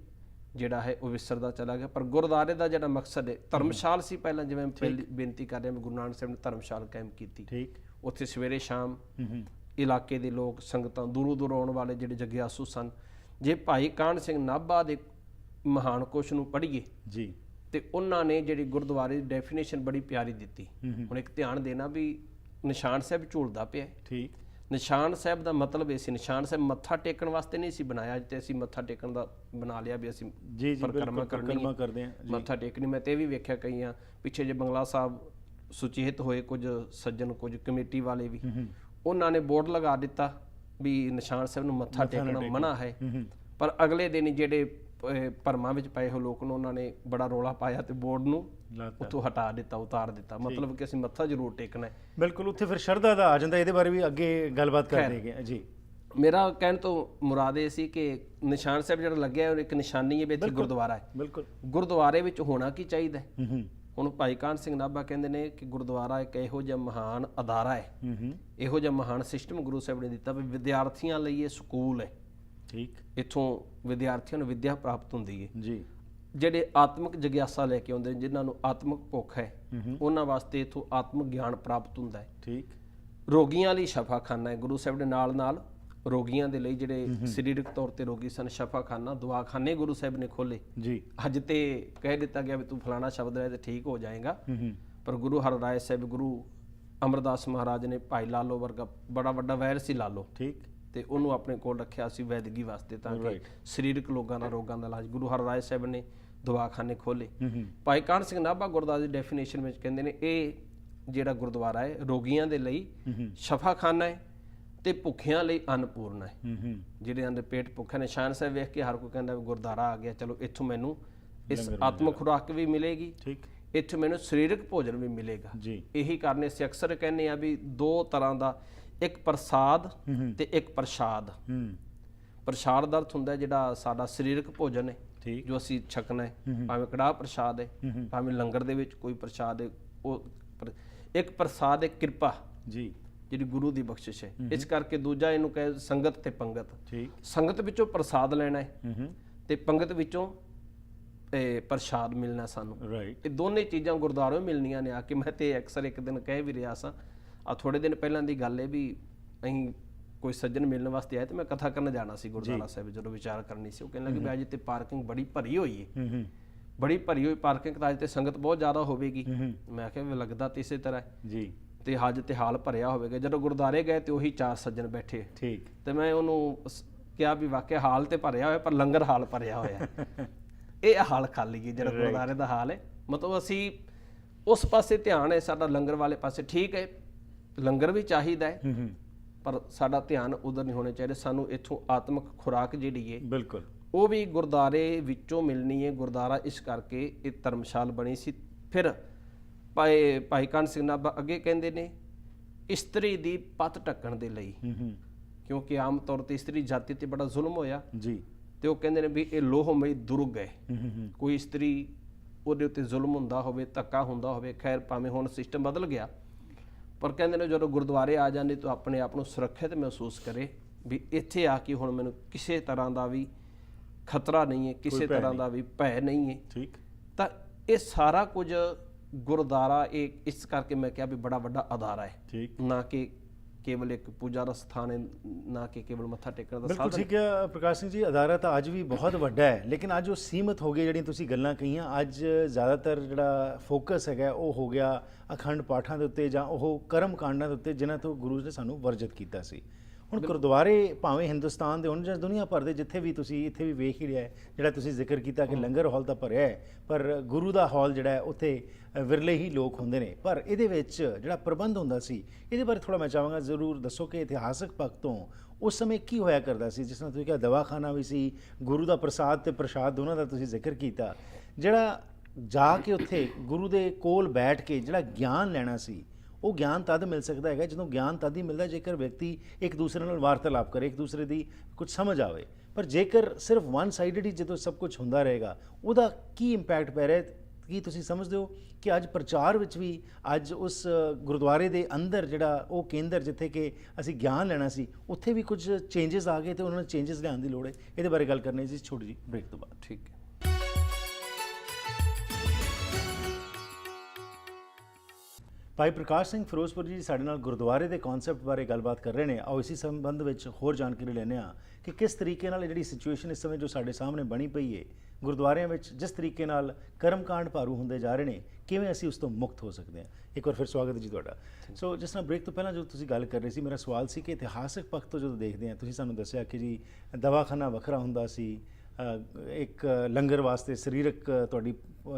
ਜਿਹੜਾ ਹੈ ਉਹ ਵਿਸਰਦਾ ਚਲਾ ਗਿਆ। ਪਰ ਗੁਰਦਾਰੇ ਦਾ ਜਿਹੜਾ ਮਕਸਦ ਹੈ ਧਰਮਸ਼ਾਲ ਸੀ ਪਹਿਲਾਂ ਜਿਵੇਂ ਬੇਨਤੀ ਕਰ ਰਹੇ ਹਾਂ ਗੁਰੂ ਨਾਨਕ ਸਾਹਿਬ ਨੇ ਧਰਮਸ਼ਾਲ ਕਾਇਮ ਕੀਤੀ। ਠੀਕ। ਉੱਥੇ ਸਵੇਰੇ ਸ਼ਾਮ ਹੂੰ ਹੂੰ। ਇਲਾਕੇ ਦੇ ਲੋਕ ਸੰਗਤਾਂ ਦੂਰੋਂ ਦੂਰੋਂ ਆਉਣ ਵਾਲੇ ਜਿਹੜੇ ਜਗਿਆਸੂ ਸਨ ਜੇ ਭਾਈ ਕਾਹਨ ਸਿੰਘ ਨਾਭਾ ਦੇ ਮਹਾਨ ਕੋਸ਼ ਨੂੰ ਪੜ੍ਹੀਏ ਜੀ। ਤੇ ਉਹਨਾਂ ਨੇ ਜਿਹੜੀ ਗੁਰਦੁਆਰੇ ਦੀ ਡੈਫੀਨੇਸ਼ਨ ਬੜੀ ਪਿਆਰੀ ਦਿੱਤੀ। ਹੂੰ ਹੂੰ। ਹੁਣ ਇੱਕ ਧਿਆਨ ਦੇਣਾ ਵੀ ਨਿਸ਼ਾਨ ਸਾਹਿਬ ਝੂਲਦਾ ਪਿਆ ਹੈ। ਠੀਕ। ਨਿਸ਼ਾਨ ਸਾਹਿਬ ਦਾ ਮਤਲਬ ਇਹ ਸੀ ਨਿਸ਼ਾਨ ਸਾਹਿਬ ਮੱਥਾ ਟੇਕਣ ਵਾਸਤੇ ਨਹੀਂ ਸੀ ਬਣਾਇਆ ਤੇ ਅਸੀਂ ਮੱਥਾ ਟੇਕਣ ਦਾ ਬਣਾ ਲਿਆ ਵੀ ਅਸੀਂ ਜੀ ਜੀ ਪਰਿਕਰਮਾ ਹੈ। ਕਰਦੇ ਆ ਜੀ। ਮੱਥਾ ਟੇਕਣੀ ਮੈਂ ਤੇ ਇਹ ਵੀ ਵੇਖਿਆ ਕਈਆਂ ਪਿੱਛੇ ਜੇ ਬੰਗਲਾ ਸਾਹਿਬ ਸੁਚੇਤ ਹੋਏ ਕੁਝ ਸੱਜਣ ਕੁਝ ਕਮੇਟੀ ਵਾਲੇ ਵੀ ਹੂੰ ਹੂੰ। ਉਹਨਾਂ ਨੇ ਬੋਰਡ ਲਗਾ ਦਿੱਤਾ ਵੀ ਨਿਸ਼ਾਨ ਸਾਹਿਬ ਨੂੰ ਮੱਥਾ ਟੇਕਣਾ ਮਨਾ ਹੈ। ਹੂੰ ਹੂੰ। ਪਰ ਅਗਲੇ ਦਿਨ ਹੀ ਜਿਹੜੇ ਭਰਮਾਂ ਵਿੱਚ ਪਏ ਹੋ ਲੋਕ ਨੂੰ ਉਹਨਾਂ ਨੇ ਬੜਾ ਰੋਲਾ ਪਾਇਆ ਤੇ ਬੋਰਡ ਨੂੰ ਉੱਥੋਂ ਹਟਾ ਦਿੱਤਾ ਉਤਾਰ ਦਿੱਤਾ। ਮਤਲਬ ਕਿ ਅਸੀਂ ਮੱਥਾ ਜ਼ਰੂਰ ਟੇਕਣਾ ਹੈ। ਬਿਲਕੁਲ ਉੱਥੇ ਫਿਰ ਸ਼ਰਧਾ ਦਾ ਆ ਜਾਂਦਾ ਇਹਦੇ ਬਾਰੇ ਵੀ ਅੱਗੇ ਗੱਲਬਾਤ ਕਰਦੇ ਹੈਗੇ ਜੀ। ਮੇਰਾ ਕਹਿਣ ਤੋਂ ਮੁਰਾਦ ਇਹ ਸੀ ਕਿ ਨਿਸ਼ਾਨ ਸਾਹਿਬ ਜਿਹੜਾ ਲੱਗਿਆ ਉਹ ਇੱਕ ਨਿਸ਼ਾਨੀ ਹੈ ਵੀ ਇੱਥੇ ਗੁਰਦੁਆਰਾ ਹੈ। ਬਿਲਕੁਲ। ਗੁਰਦੁਆਰੇ ਵਿੱਚ ਹੋਣਾ ਕੀ ਚਾਹੀਦਾ ਹੈ? ਹੁਣ ਭਾਈ ਕਾਨ ਸਿੰਘ ਨਾਭਾ ਕਹਿੰਦੇ ਨੇ ਕਿ ਗੁਰਦੁਆਰਾ ਇੱਕ ਇਹੋ ਜਿਹਾ ਮਹਾਨ ਅਦਾਰਾ ਹੈ। ਇਹੋ ਜਿਹਾ ਮਹਾਨ ਸਿਸਟਮ ਗੁਰੂ ਸਾਹਿਬ ਨੇ ਦਿੱਤਾ ਵੀ ਵਿਦਿਆਰਥੀਆਂ ਲਈ ਇਹ ਸਕੂਲ ਹੈ। ਠੀਕ। ਇੱਥੋਂ ਵਿਦਿਆਰਥੀਆਂ ਨੂੰ ਵਿੱਦਿਆ ਪ੍ਰਾਪਤ ਹੁੰਦੀ ਹੈ। ਜੀ। ਜਿਹੜੇ ਆਤਮਿਕ ਜਗਿਆਸਾ ਲੈ ਕੇ ਆਉਂਦੇ ਨੇ ਜਿਨ੍ਹਾਂ ਨੂੰ ਆਤਮਿਕ ਭੁੱਖ ਹੂੰ ਉਹਨਾਂ ਵਾਸਤੇ ਇਥੋਂ ਆਤਮਿਕ ਗਿਆਨ ਪ੍ਰਾਪਤ ਹੁੰਦਾ ਹੈ। ਠੀਕ। ਰੋਗੀਆਂ ਲਈ ਸ਼ਫਾਖਾਨਾ ਹੈ। ਗੁਰੂ ਸਾਹਿਬ ਦੇ ਨਾਲ ਨਾਲ ਰੋਗੀਆਂ ਦੇ ਲਈ ਜਿਹੜੇ ਸਰੀਰਕ ਤੌਰ ਤੇ ਰੋਗੀ ਸਨ ਸ਼ਫਾਖਾਨਾ ਦਵਾਖਾਨੇ ਗੁਰੂ ਸਾਹਿਬ ਨੇ ਖੋਲੇ ਜੀ। ਅੱਜ ਤੇ ਕਹਿ ਦਿੱਤਾ ਗਿਆ ਵੀ ਤੂੰ ਫਲਾਣਾ ਸ਼ਬਦ ਲੈ ਤੇ ਠੀਕ ਹੋ ਜਾਏਗਾ। ਪਰ ਗੁਰੂ ਹਰਰਾਏ ਸਾਹਿਬ ਗੁਰੂ ਅਮਰਦਾਸ ਮਹਾਰਾਜ ਨੇ ਭਾਈ ਲਾਲੋ ਵਰਗਾ ਬੜਾ ਵੱਡਾ ਵੈਰ ਸੀ ਲਾਲੋ। ਠੀਕ। ਤੇ ਉਹਨੂੰ ਆਪਣੇ ਕੋਲ ਰੱਖਿਆ ਸੀ ਵੈਦਗੀ ਵਾਸਤੇ ਤਾਂ ਕਿ ਸਰੀਰਕ ਲੋਕਾਂ ਦਾ ਰੋਗਾਂ ਦਾ ਇਲਾਜ। ਗੁਰੂ ਹਰਰਾਏ ਸਾਹਿਬ ਨੇ ਦਵਾਖਾਨੇ ਖੋਲੇ ਭਾਈ ਕਾਹਨ ਸਿੰਘ ਨਾਭਾ ਗੁਰਦਾਸ ਦੀ ਡੈਫੀਨੇਸ਼ਨ ਵਿੱਚ ਕਹਿੰਦੇ ਨੇ ਇਹ ਜਿਹੜਾ ਗੁਰਦੁਆਰਾ ਹੈ ਰੋਗੀਆਂ ਦੇ ਲਈ ਸ਼ਫਾਖਾਨਾ ਹੈ। ਤੇ ਭੁੱਖਿਆਂ ਲਈ ਅੰਨਪੂਰਨ ਹੈ। ਜਿਹੜੇ ਅੰਦਰ ਪੇਟ ਭੁੱਖੇ ਨੇ ਸ਼ਾਨ ਸਾਹਿਬ ਵੇਖ ਕੇ ਹਰ ਕੋਈ ਕਹਿੰਦਾ ਵੀ ਗੁਰਦੁਆਰਾ ਆ ਗਿਆ ਚਲੋ ਇੱਥੋਂ ਮੈਨੂੰ ਇਸ ਆਤਮਿਕ ਖੁਰਾਕ ਵੀ ਮਿਲੇਗੀ। ਠੀਕ। ਇੱਥੋਂ ਮੈਨੂੰ ਸਰੀਰਕ ਭੋਜਨ ਵੀ ਮਿਲੇਗਾ। ਜੀ। ਇਹੀ ਕਾਰਨ ਅਸੀਂ ਅਕਸਰ ਕਹਿੰਦੇ ਆ ਵੀ ਦੋ ਤਰ੍ਹਾਂ ਦਾ ਇੱਕ ਪ੍ਰਸਾਦ ਤੇ ਇੱਕ ਪ੍ਰਸ਼ਾਦ। ਹੂੰ। ਪ੍ਰਸ਼ਾਦ ਦਾ ਅਰਥ ਹੁੰਦਾ ਜਿਹੜਾ ਸਾਡਾ ਸਰੀਰਕ ਭੋਜਨ ਹੈ ਠੀਕ। ਜੋ ਅਸੀਂ ਛਕਣਾ ਹੈ ਭਾਵੇਂ ਕੜਾਹ ਪ੍ਰਸ਼ਾਦ ਹੈ ਭਾਵੇਂ ਲੰਗਰ ਦੇ ਵਿੱਚ ਕੋਈ ਪ੍ਰਸ਼ਾਦ ਹੈ ਉਹ ਇੱਕ ਪ੍ਰਸਾਦ ਹੈ ਕਿਰਪਾ। ਜੀ। ਜਿਹੜੀ ਗੁਰੂ ਦੀ ਬਖਸ਼ਿਸ਼ ਹੈ। ਇਸ ਕਰਕੇ ਦੂਜਾ ਇਹਨੂੰ ਕਹੇ ਸੰਗਤ ਤੇ ਪੰਗਤ। ਠੀਕ। ਸੰਗਤ ਵਿੱਚੋਂ ਪ੍ਰਸਾਦ ਲੈਣਾ ਹੈ ਤੇ ਪੰਗਤ ਵਿੱਚੋਂ ਇਹ ਪ੍ਰਸ਼ਾਦ ਮਿਲਣਾ ਸਾਨੂੰ। ਰਾਈਟ ਇਹ ਦੋਨੇ ਚੀਜ਼ਾਂ ਗੁਰਦੁਆਰੋਂ ਮਿਲਣੀਆਂ ਨੇ ਆ ਕੇ। ਮੈਂ ਤੇ ਅਕਸਰ ਇੱਕ ਦਿਨ ਕਹਿ ਵੀ ਰਿਹਾ ਸਾਂ। ਆ ਥੋੜੇ ਦਿਨ ਪਹਿਲਾਂ ਦੀ ਗੱਲ ਹੈ ਵੀ ਅਸੀਂ ਕੋਈ ਸੱਜਣ ਮਿਲਣ ਵਾਸਤੇ ਆਏ ਤੇ ਮੈਂ ਕਥਾ ਕਰਨ ਜਾਣਾ ਸੀ ਗੁਰਦੁਆਰਾ ਸਾਹਿਬ ਜਦੋਂ ਵਿਚਾਰ ਕਰਨੀ ਸੀ। ਉਹ ਕਹਿੰਦਾ ਕਿ ਵੀ ਅੱਜ ਤੇ ਪਾਰਕਿੰਗ ਬੜੀ ਭਰੀ ਹੋਈ ਹੈ ਹੂੰ ਹੂੰ। ਬੜੀ ਭਰੀ ਹੋਈ ਪਾਰਕਿੰਗ ਤਾਂ ਅੱਜ ਤੇ ਸੰਗਤ ਬਹੁਤ ਜ਼ਿਆਦਾ ਹੋਵੇਗੀ। ਮੈਂ ਕਿਹਾ ਵੀ ਲੱਗਦਾ ਤੇ ਇਸੇ ਤਰ੍ਹਾਂ। ਜੀ। ਤੇ ਹੱਜ ਤੇ ਹਾਲ ਭਰਿਆ ਹੋਵੇਗਾ। ਜਦੋਂ ਗੁਰਦੁਆਰੇ ਗਏ ਤੇ ਉਹੀ ਚਾਰ ਸੱਜਣ ਬੈਠੇ। ਠੀਕ। ਤੇ ਮੈਂ ਉਹਨੂੰ ਕਿਹਾ ਵੀ ਵਾਕਿਆ ਹਾਲ ਤੇ ਭਰਿਆ ਹੋਇਆ ਪਰ ਲੰਗਰ ਹਾਲ ਭਰਿਆ ਹੋਇਆ। ਇਹ ਹਾਲ ਖਾਲੀ ਹੈ ਜਿਹੜਾ ਗੁਰਦੁਆਰੇ ਦਾ ਹਾਲ ਹੈ। ਮਤਲਬ ਅਸੀਂ ਉਸ ਪਾਸੇ ਧਿਆਨ ਹੈ ਸਾਡਾ ਲੰਗਰ ਵਾਲੇ ਪਾਸੇ ਠੀਕ ਹੈ। ਲੰਗਰ ਵੀ ਚਾਹੀਦਾ ਹੂੰ। ਪਰ ਸਾਡਾ ਧਿਆਨ ਉਧਰ ਨਹੀਂ ਹੋਣਾ ਚਾਹੀਦਾ। ਸਾਨੂੰ ਇੱਥੋਂ ਆਤਮਿਕ ਖੁਰਾਕ ਜਿਹੜੀ ਹੈ ਬਿਲਕੁਲ। ਉਹ ਵੀ ਗੁਰਦਾਰੇ ਵਿੱਚੋਂ ਮਿਲਣੀ ਹੈ। ਗੁਰਦਾਰਾ ਇਸ ਕਰਕੇ ਇਹ ਧਰਮਸ਼ਾਲ ਬਣੀ ਸੀ। ਫਿਰ ਭਾਈ ਭਾਈ ਕਾਨ ਸਿੰਘ ਨਾਭਾ ਅੱਗੇ ਕਹਿੰਦੇ ਨੇ ਇਸਤਰੀ ਦੀ ਪੱਤ ਢੱਕਣ ਦੇ ਲਈ। ਕਿਉਂਕਿ ਆਮ ਤੌਰ ਤੇ ਇਸਤਰੀ ਜਾਤੀ ਤੇ ਬੜਾ ਜ਼ੁਲਮ ਹੋਇਆ। ਜੀ। ਤੇ ਉਹ ਕਹਿੰਦੇ ਨੇ ਵੀ ਇਹ ਲੋਹਮਈ ਦੁਰਗ ਹੂੰ। ਕੋਈ ਇਸਤਰੀ ਉਹਦੇ ਉੱਤੇ ਜ਼ੁਲਮ ਹੁੰਦਾ ਹੋਵੇ ਧੱਕਾ ਹੁੰਦਾ ਹੋਵੇ ਖੈਰ ਭਾਵੇਂ ਹੁਣ ਸਿਸਟਮ ਬਦਲ ਗਿਆ ਪਰ ਕਹਿੰਦੇ ਨੇ ਜਦੋਂ ਗੁਰਦੁਆਰੇ ਆ ਜਾਂਦੇ ਤਾਂ ਆਪਣੇ ਆਪ ਨੂੰ ਸੁਰੱਖਿਅਤ ਮਹਿਸੂਸ ਕਰੇ ਵੀ ਇੱਥੇ ਆ ਕੇ ਹੁਣ ਮੈਨੂੰ ਕਿਸੇ ਤਰ੍ਹਾਂ ਦਾ ਵੀ ਖਤਰਾ ਨਹੀਂ ਹੈ ਕਿਸੇ ਤਰ੍ਹਾਂ ਦਾ ਵੀ ਭੈ ਨਹੀਂ ਹੈ। ਠੀਕ। ਤਾਂ ਇਹ ਸਾਰਾ ਕੁਝ ਗੁਰਦੁਆਰਾ ਇਹ ਇਸ ਕਰਕੇ ਮੈਂ ਕਿਹਾ ਵੀ ਬੜਾ ਵੱਡਾ ਅਦਾਰਾ ਹੈ। ਠੀਕ। ਨਾ ਕਿ ਕੇਵਲ ਇੱਕ ਪੂਜਾ ਦਾ ਸਥਾਨ ਹੈ ਨਾ ਕਿ ਕੇਵਲ ਮੱਥਾ ਟੇਕਣ ਦਾ ਬਿਲਕੁਲ ਸਾਧਨ ਠੀਕ ਹੈ ਪ੍ਰਕਾਸ਼ ਸਿੰਘ ਜੀ ਅਦਾਰਾ ਤਾਂ ਅੱਜ ਵੀ ਬਹੁਤ ਵੱਡਾ ਹੈ ਲੇਕਿਨ ਅੱਜ ਉਹ ਸੀਮਤ ਹੋ ਗਏ ਜਿਹੜੀਆਂ ਤੁਸੀਂ ਗੱਲਾਂ ਕਹੀਆਂ। ਅੱਜ ਜ਼ਿਆਦਾਤਰ ਜਿਹੜਾ ਫੋਕਸ ਹੈਗਾ ਉਹ ਹੋ ਗਿਆ ਅਖੰਡ ਪਾਠਾਂ ਦੇ ਉੱਤੇ ਜਾਂ ਉਹ ਕਰਮ ਕਾਂਡਾਂ ਦੇ ਉੱਤੇ ਜਿਨ੍ਹਾਂ ਤੋਂ ਗੁਰੂ ਨੇ ਸਾਨੂੰ ਵਰਜਿਤ ਕੀਤਾ ਸੀ। ਹੁਣ ਗੁਰਦੁਆਰੇ ਭਾਵੇਂ ਹਿੰਦੁਸਤਾਨ ਦੇ ਹੋਣ ਜਾਂ ਦੁਨੀਆ ਭਰ ਦੇ ਜਿੱਥੇ ਵੀ ਤੁਸੀਂ ਇੱਥੇ ਵੀ ਵੇਖ ਹੀ ਰਿਹਾ ਹੈ ਜਿਹੜਾ ਤੁਸੀਂ ਜ਼ਿਕਰ ਕੀਤਾ ਕਿ ਲੰਗਰ ਹਾਲ ਤਾਂ ਭਰਿਆ ਹੈ ਪਰ ਗੁਰੂ ਦਾ ਹਾਲ ਜਿਹੜਾ ਹੈ ਉੱਥੇ ਵਿਰਲੇ ਹੀ ਲੋਕ ਹੁੰਦੇ ਨੇ। ਪਰ ਇਹਦੇ ਵਿੱਚ ਜਿਹੜਾ ਪ੍ਰਬੰਧ ਹੁੰਦਾ ਸੀ ਇਹਦੇ ਬਾਰੇ ਥੋੜਾ ਮੈਂ ਚਾਹਾਂਗਾ ਜ਼ਰੂਰ ਦੱਸੋ ਕਿ ਇਤਿਹਾਸਕ ਪੱਖ ਤੋਂ ਉਸ ਸਮੇਂ ਕੀ ਹੋਇਆ ਕਰਦਾ ਸੀ ਜਿਸ ਤਰ੍ਹਾਂ ਤੁਸੀਂ ਕਿਹਾ ਦਵਾਖਾਨਾ ਵੀ ਸੀ ਗੁਰੂ ਦਾ ਪ੍ਰਸਾਦ ਤੇ ਪ੍ਰਸ਼ਾਦ ਦੋਨਾਂ ਦਾ ਤੁਸੀਂ ਜ਼ਿਕਰ ਕੀਤਾ। ਜਿਹੜਾ ਜਾ ਕੇ ਉੱਥੇ ਗੁਰੂ ਦੇ ਕੋਲ ਬੈਠ ਕੇ ਜਿਹੜਾ ਗਿਆਨ ਲੈਣਾ ਸੀ ਉਹ ਗਿਆਨ ਤਦ ਮਿਲ ਸਕਦਾ ਹੈਗਾ ਜਦੋਂ ਗਿਆਨ ਤਦ ਹੀ ਮਿਲਦਾ ਜੇਕਰ ਵਿਅਕਤੀ ਇੱਕ ਦੂਸਰੇ ਨਾਲ ਵਾਰਤਾਲਾਪ ਕਰੇ, ਇੱਕ ਦੂਸਰੇ ਦੀ ਕੁਝ ਸਮਝ ਆਵੇ। ਪਰ ਜੇਕਰ ਸਿਰਫ ਵਨ ਸਾਈਡਡ ਹੀ ਜਦੋਂ ਸਭ ਕੁਝ ਹੁੰਦਾ ਰਹੇਗਾ, ਉਹਦਾ ਕੀ ਇੰਪੈਕਟ ਪੈ ਰਿਹਾ ਕੀ ਤੁਸੀਂ ਸਮਝਦੇ ਹੋ ਕਿ ਅੱਜ ਪ੍ਰਚਾਰ ਵਿੱਚ ਵੀ ਅੱਜ ਉਸ ਗੁਰਦੁਆਰੇ ਦੇ ਅੰਦਰ ਜਿਹੜਾ ਉਹ ਕੇਂਦਰ ਜਿੱਥੇ ਕਿ ਅਸੀਂ ਗਿਆਨ ਲੈਣਾ ਸੀ, ਉੱਥੇ ਵੀ ਕੁਝ ਚੇਂਜਸ ਆ ਗਏ ਤੇ ਉਹਨਾਂ ਨੂੰ ਚੇਂਜਸ ਲਿਆਉਣ ਦੀ ਲੋੜ ਹੈ? ਇਹਦੇ ਬਾਰੇ ਗੱਲ ਕਰਨੀ ਸੀ ਛੋਟੀ ਜੀ ਬ੍ਰੇਕ ਤੋਂ ਬਾਅਦ। ਠੀਕ ਹੈ। ਭਾਈ ਪ੍ਰਕਾਸ਼ ਸਿੰਘ ਫਿਰੋਜ਼ਪੁਰ ਜੀ ਸਾਡੇ ਨਾਲ ਗੁਰਦੁਆਰੇ ਦੇ ਕਨਸੈਪਟ ਬਾਰੇ ਗੱਲਬਾਤ ਕਰ ਰਹੇ ਨੇ। ਆਓ ਇਸੇ ਸੰਬੰਧ ਵਿੱਚ ਹੋਰ ਜਾਣਕਾਰੀ ਲੈਣੇ ਆ ਕਿ ਕਿਸ ਤਰੀਕੇ ਨਾਲ ਇਹ ਜਿਹੜੀ ਸਿਚੁਏਸ਼ਨ ਇਸ ਸਮੇਂ ਜੋ ਸਾਡੇ ਸਾਹਮਣੇ ਬਣੀ ਪਈ ਹੈ ਗੁਰਦੁਆਰਿਆਂ ਵਿੱਚ ਜਿਸ ਤਰੀਕੇ ਨਾਲ ਕਰਮਕਾਂਡ ਭਾਰੂ ਹੁੰਦੇ ਜਾ ਰਹੇ ਨੇ, ਕਿਵੇਂ ਅਸੀਂ ਉਸ ਤੋਂ ਮੁਕਤ ਹੋ ਸਕਦੇ ਹਾਂ? ਇੱਕ ਵਾਰ ਫਿਰ ਸਵਾਗਤ ਜੀ ਤੁਹਾਡਾ। ਸੋ ਜਿਸ ਤਰ੍ਹਾਂ ਬ੍ਰੇਕ ਤੋਂ ਪਹਿਲਾਂ ਜੋ ਤੁਸੀਂ ਗੱਲ ਕਰ ਰਹੇ ਸੀ, ਮੇਰਾ ਸਵਾਲ ਸੀ ਕਿ ਇਤਿਹਾਸਕ ਪੱਖ ਤੋਂ ਜਦੋਂ ਦੇਖਦੇ ਹਾਂ, ਤੁਸੀਂ ਸਾਨੂੰ ਦੱਸਿਆ ਕਿ ਜੀ ਦਵਾਖਾਨਾ ਵੱਖਰਾ ਹੁੰਦਾ ਸੀ ਇੱਕ ਲੰਗਰ ਵਾਸਤੇ ਸਰੀਰਕ ਤੁਹਾਡੀ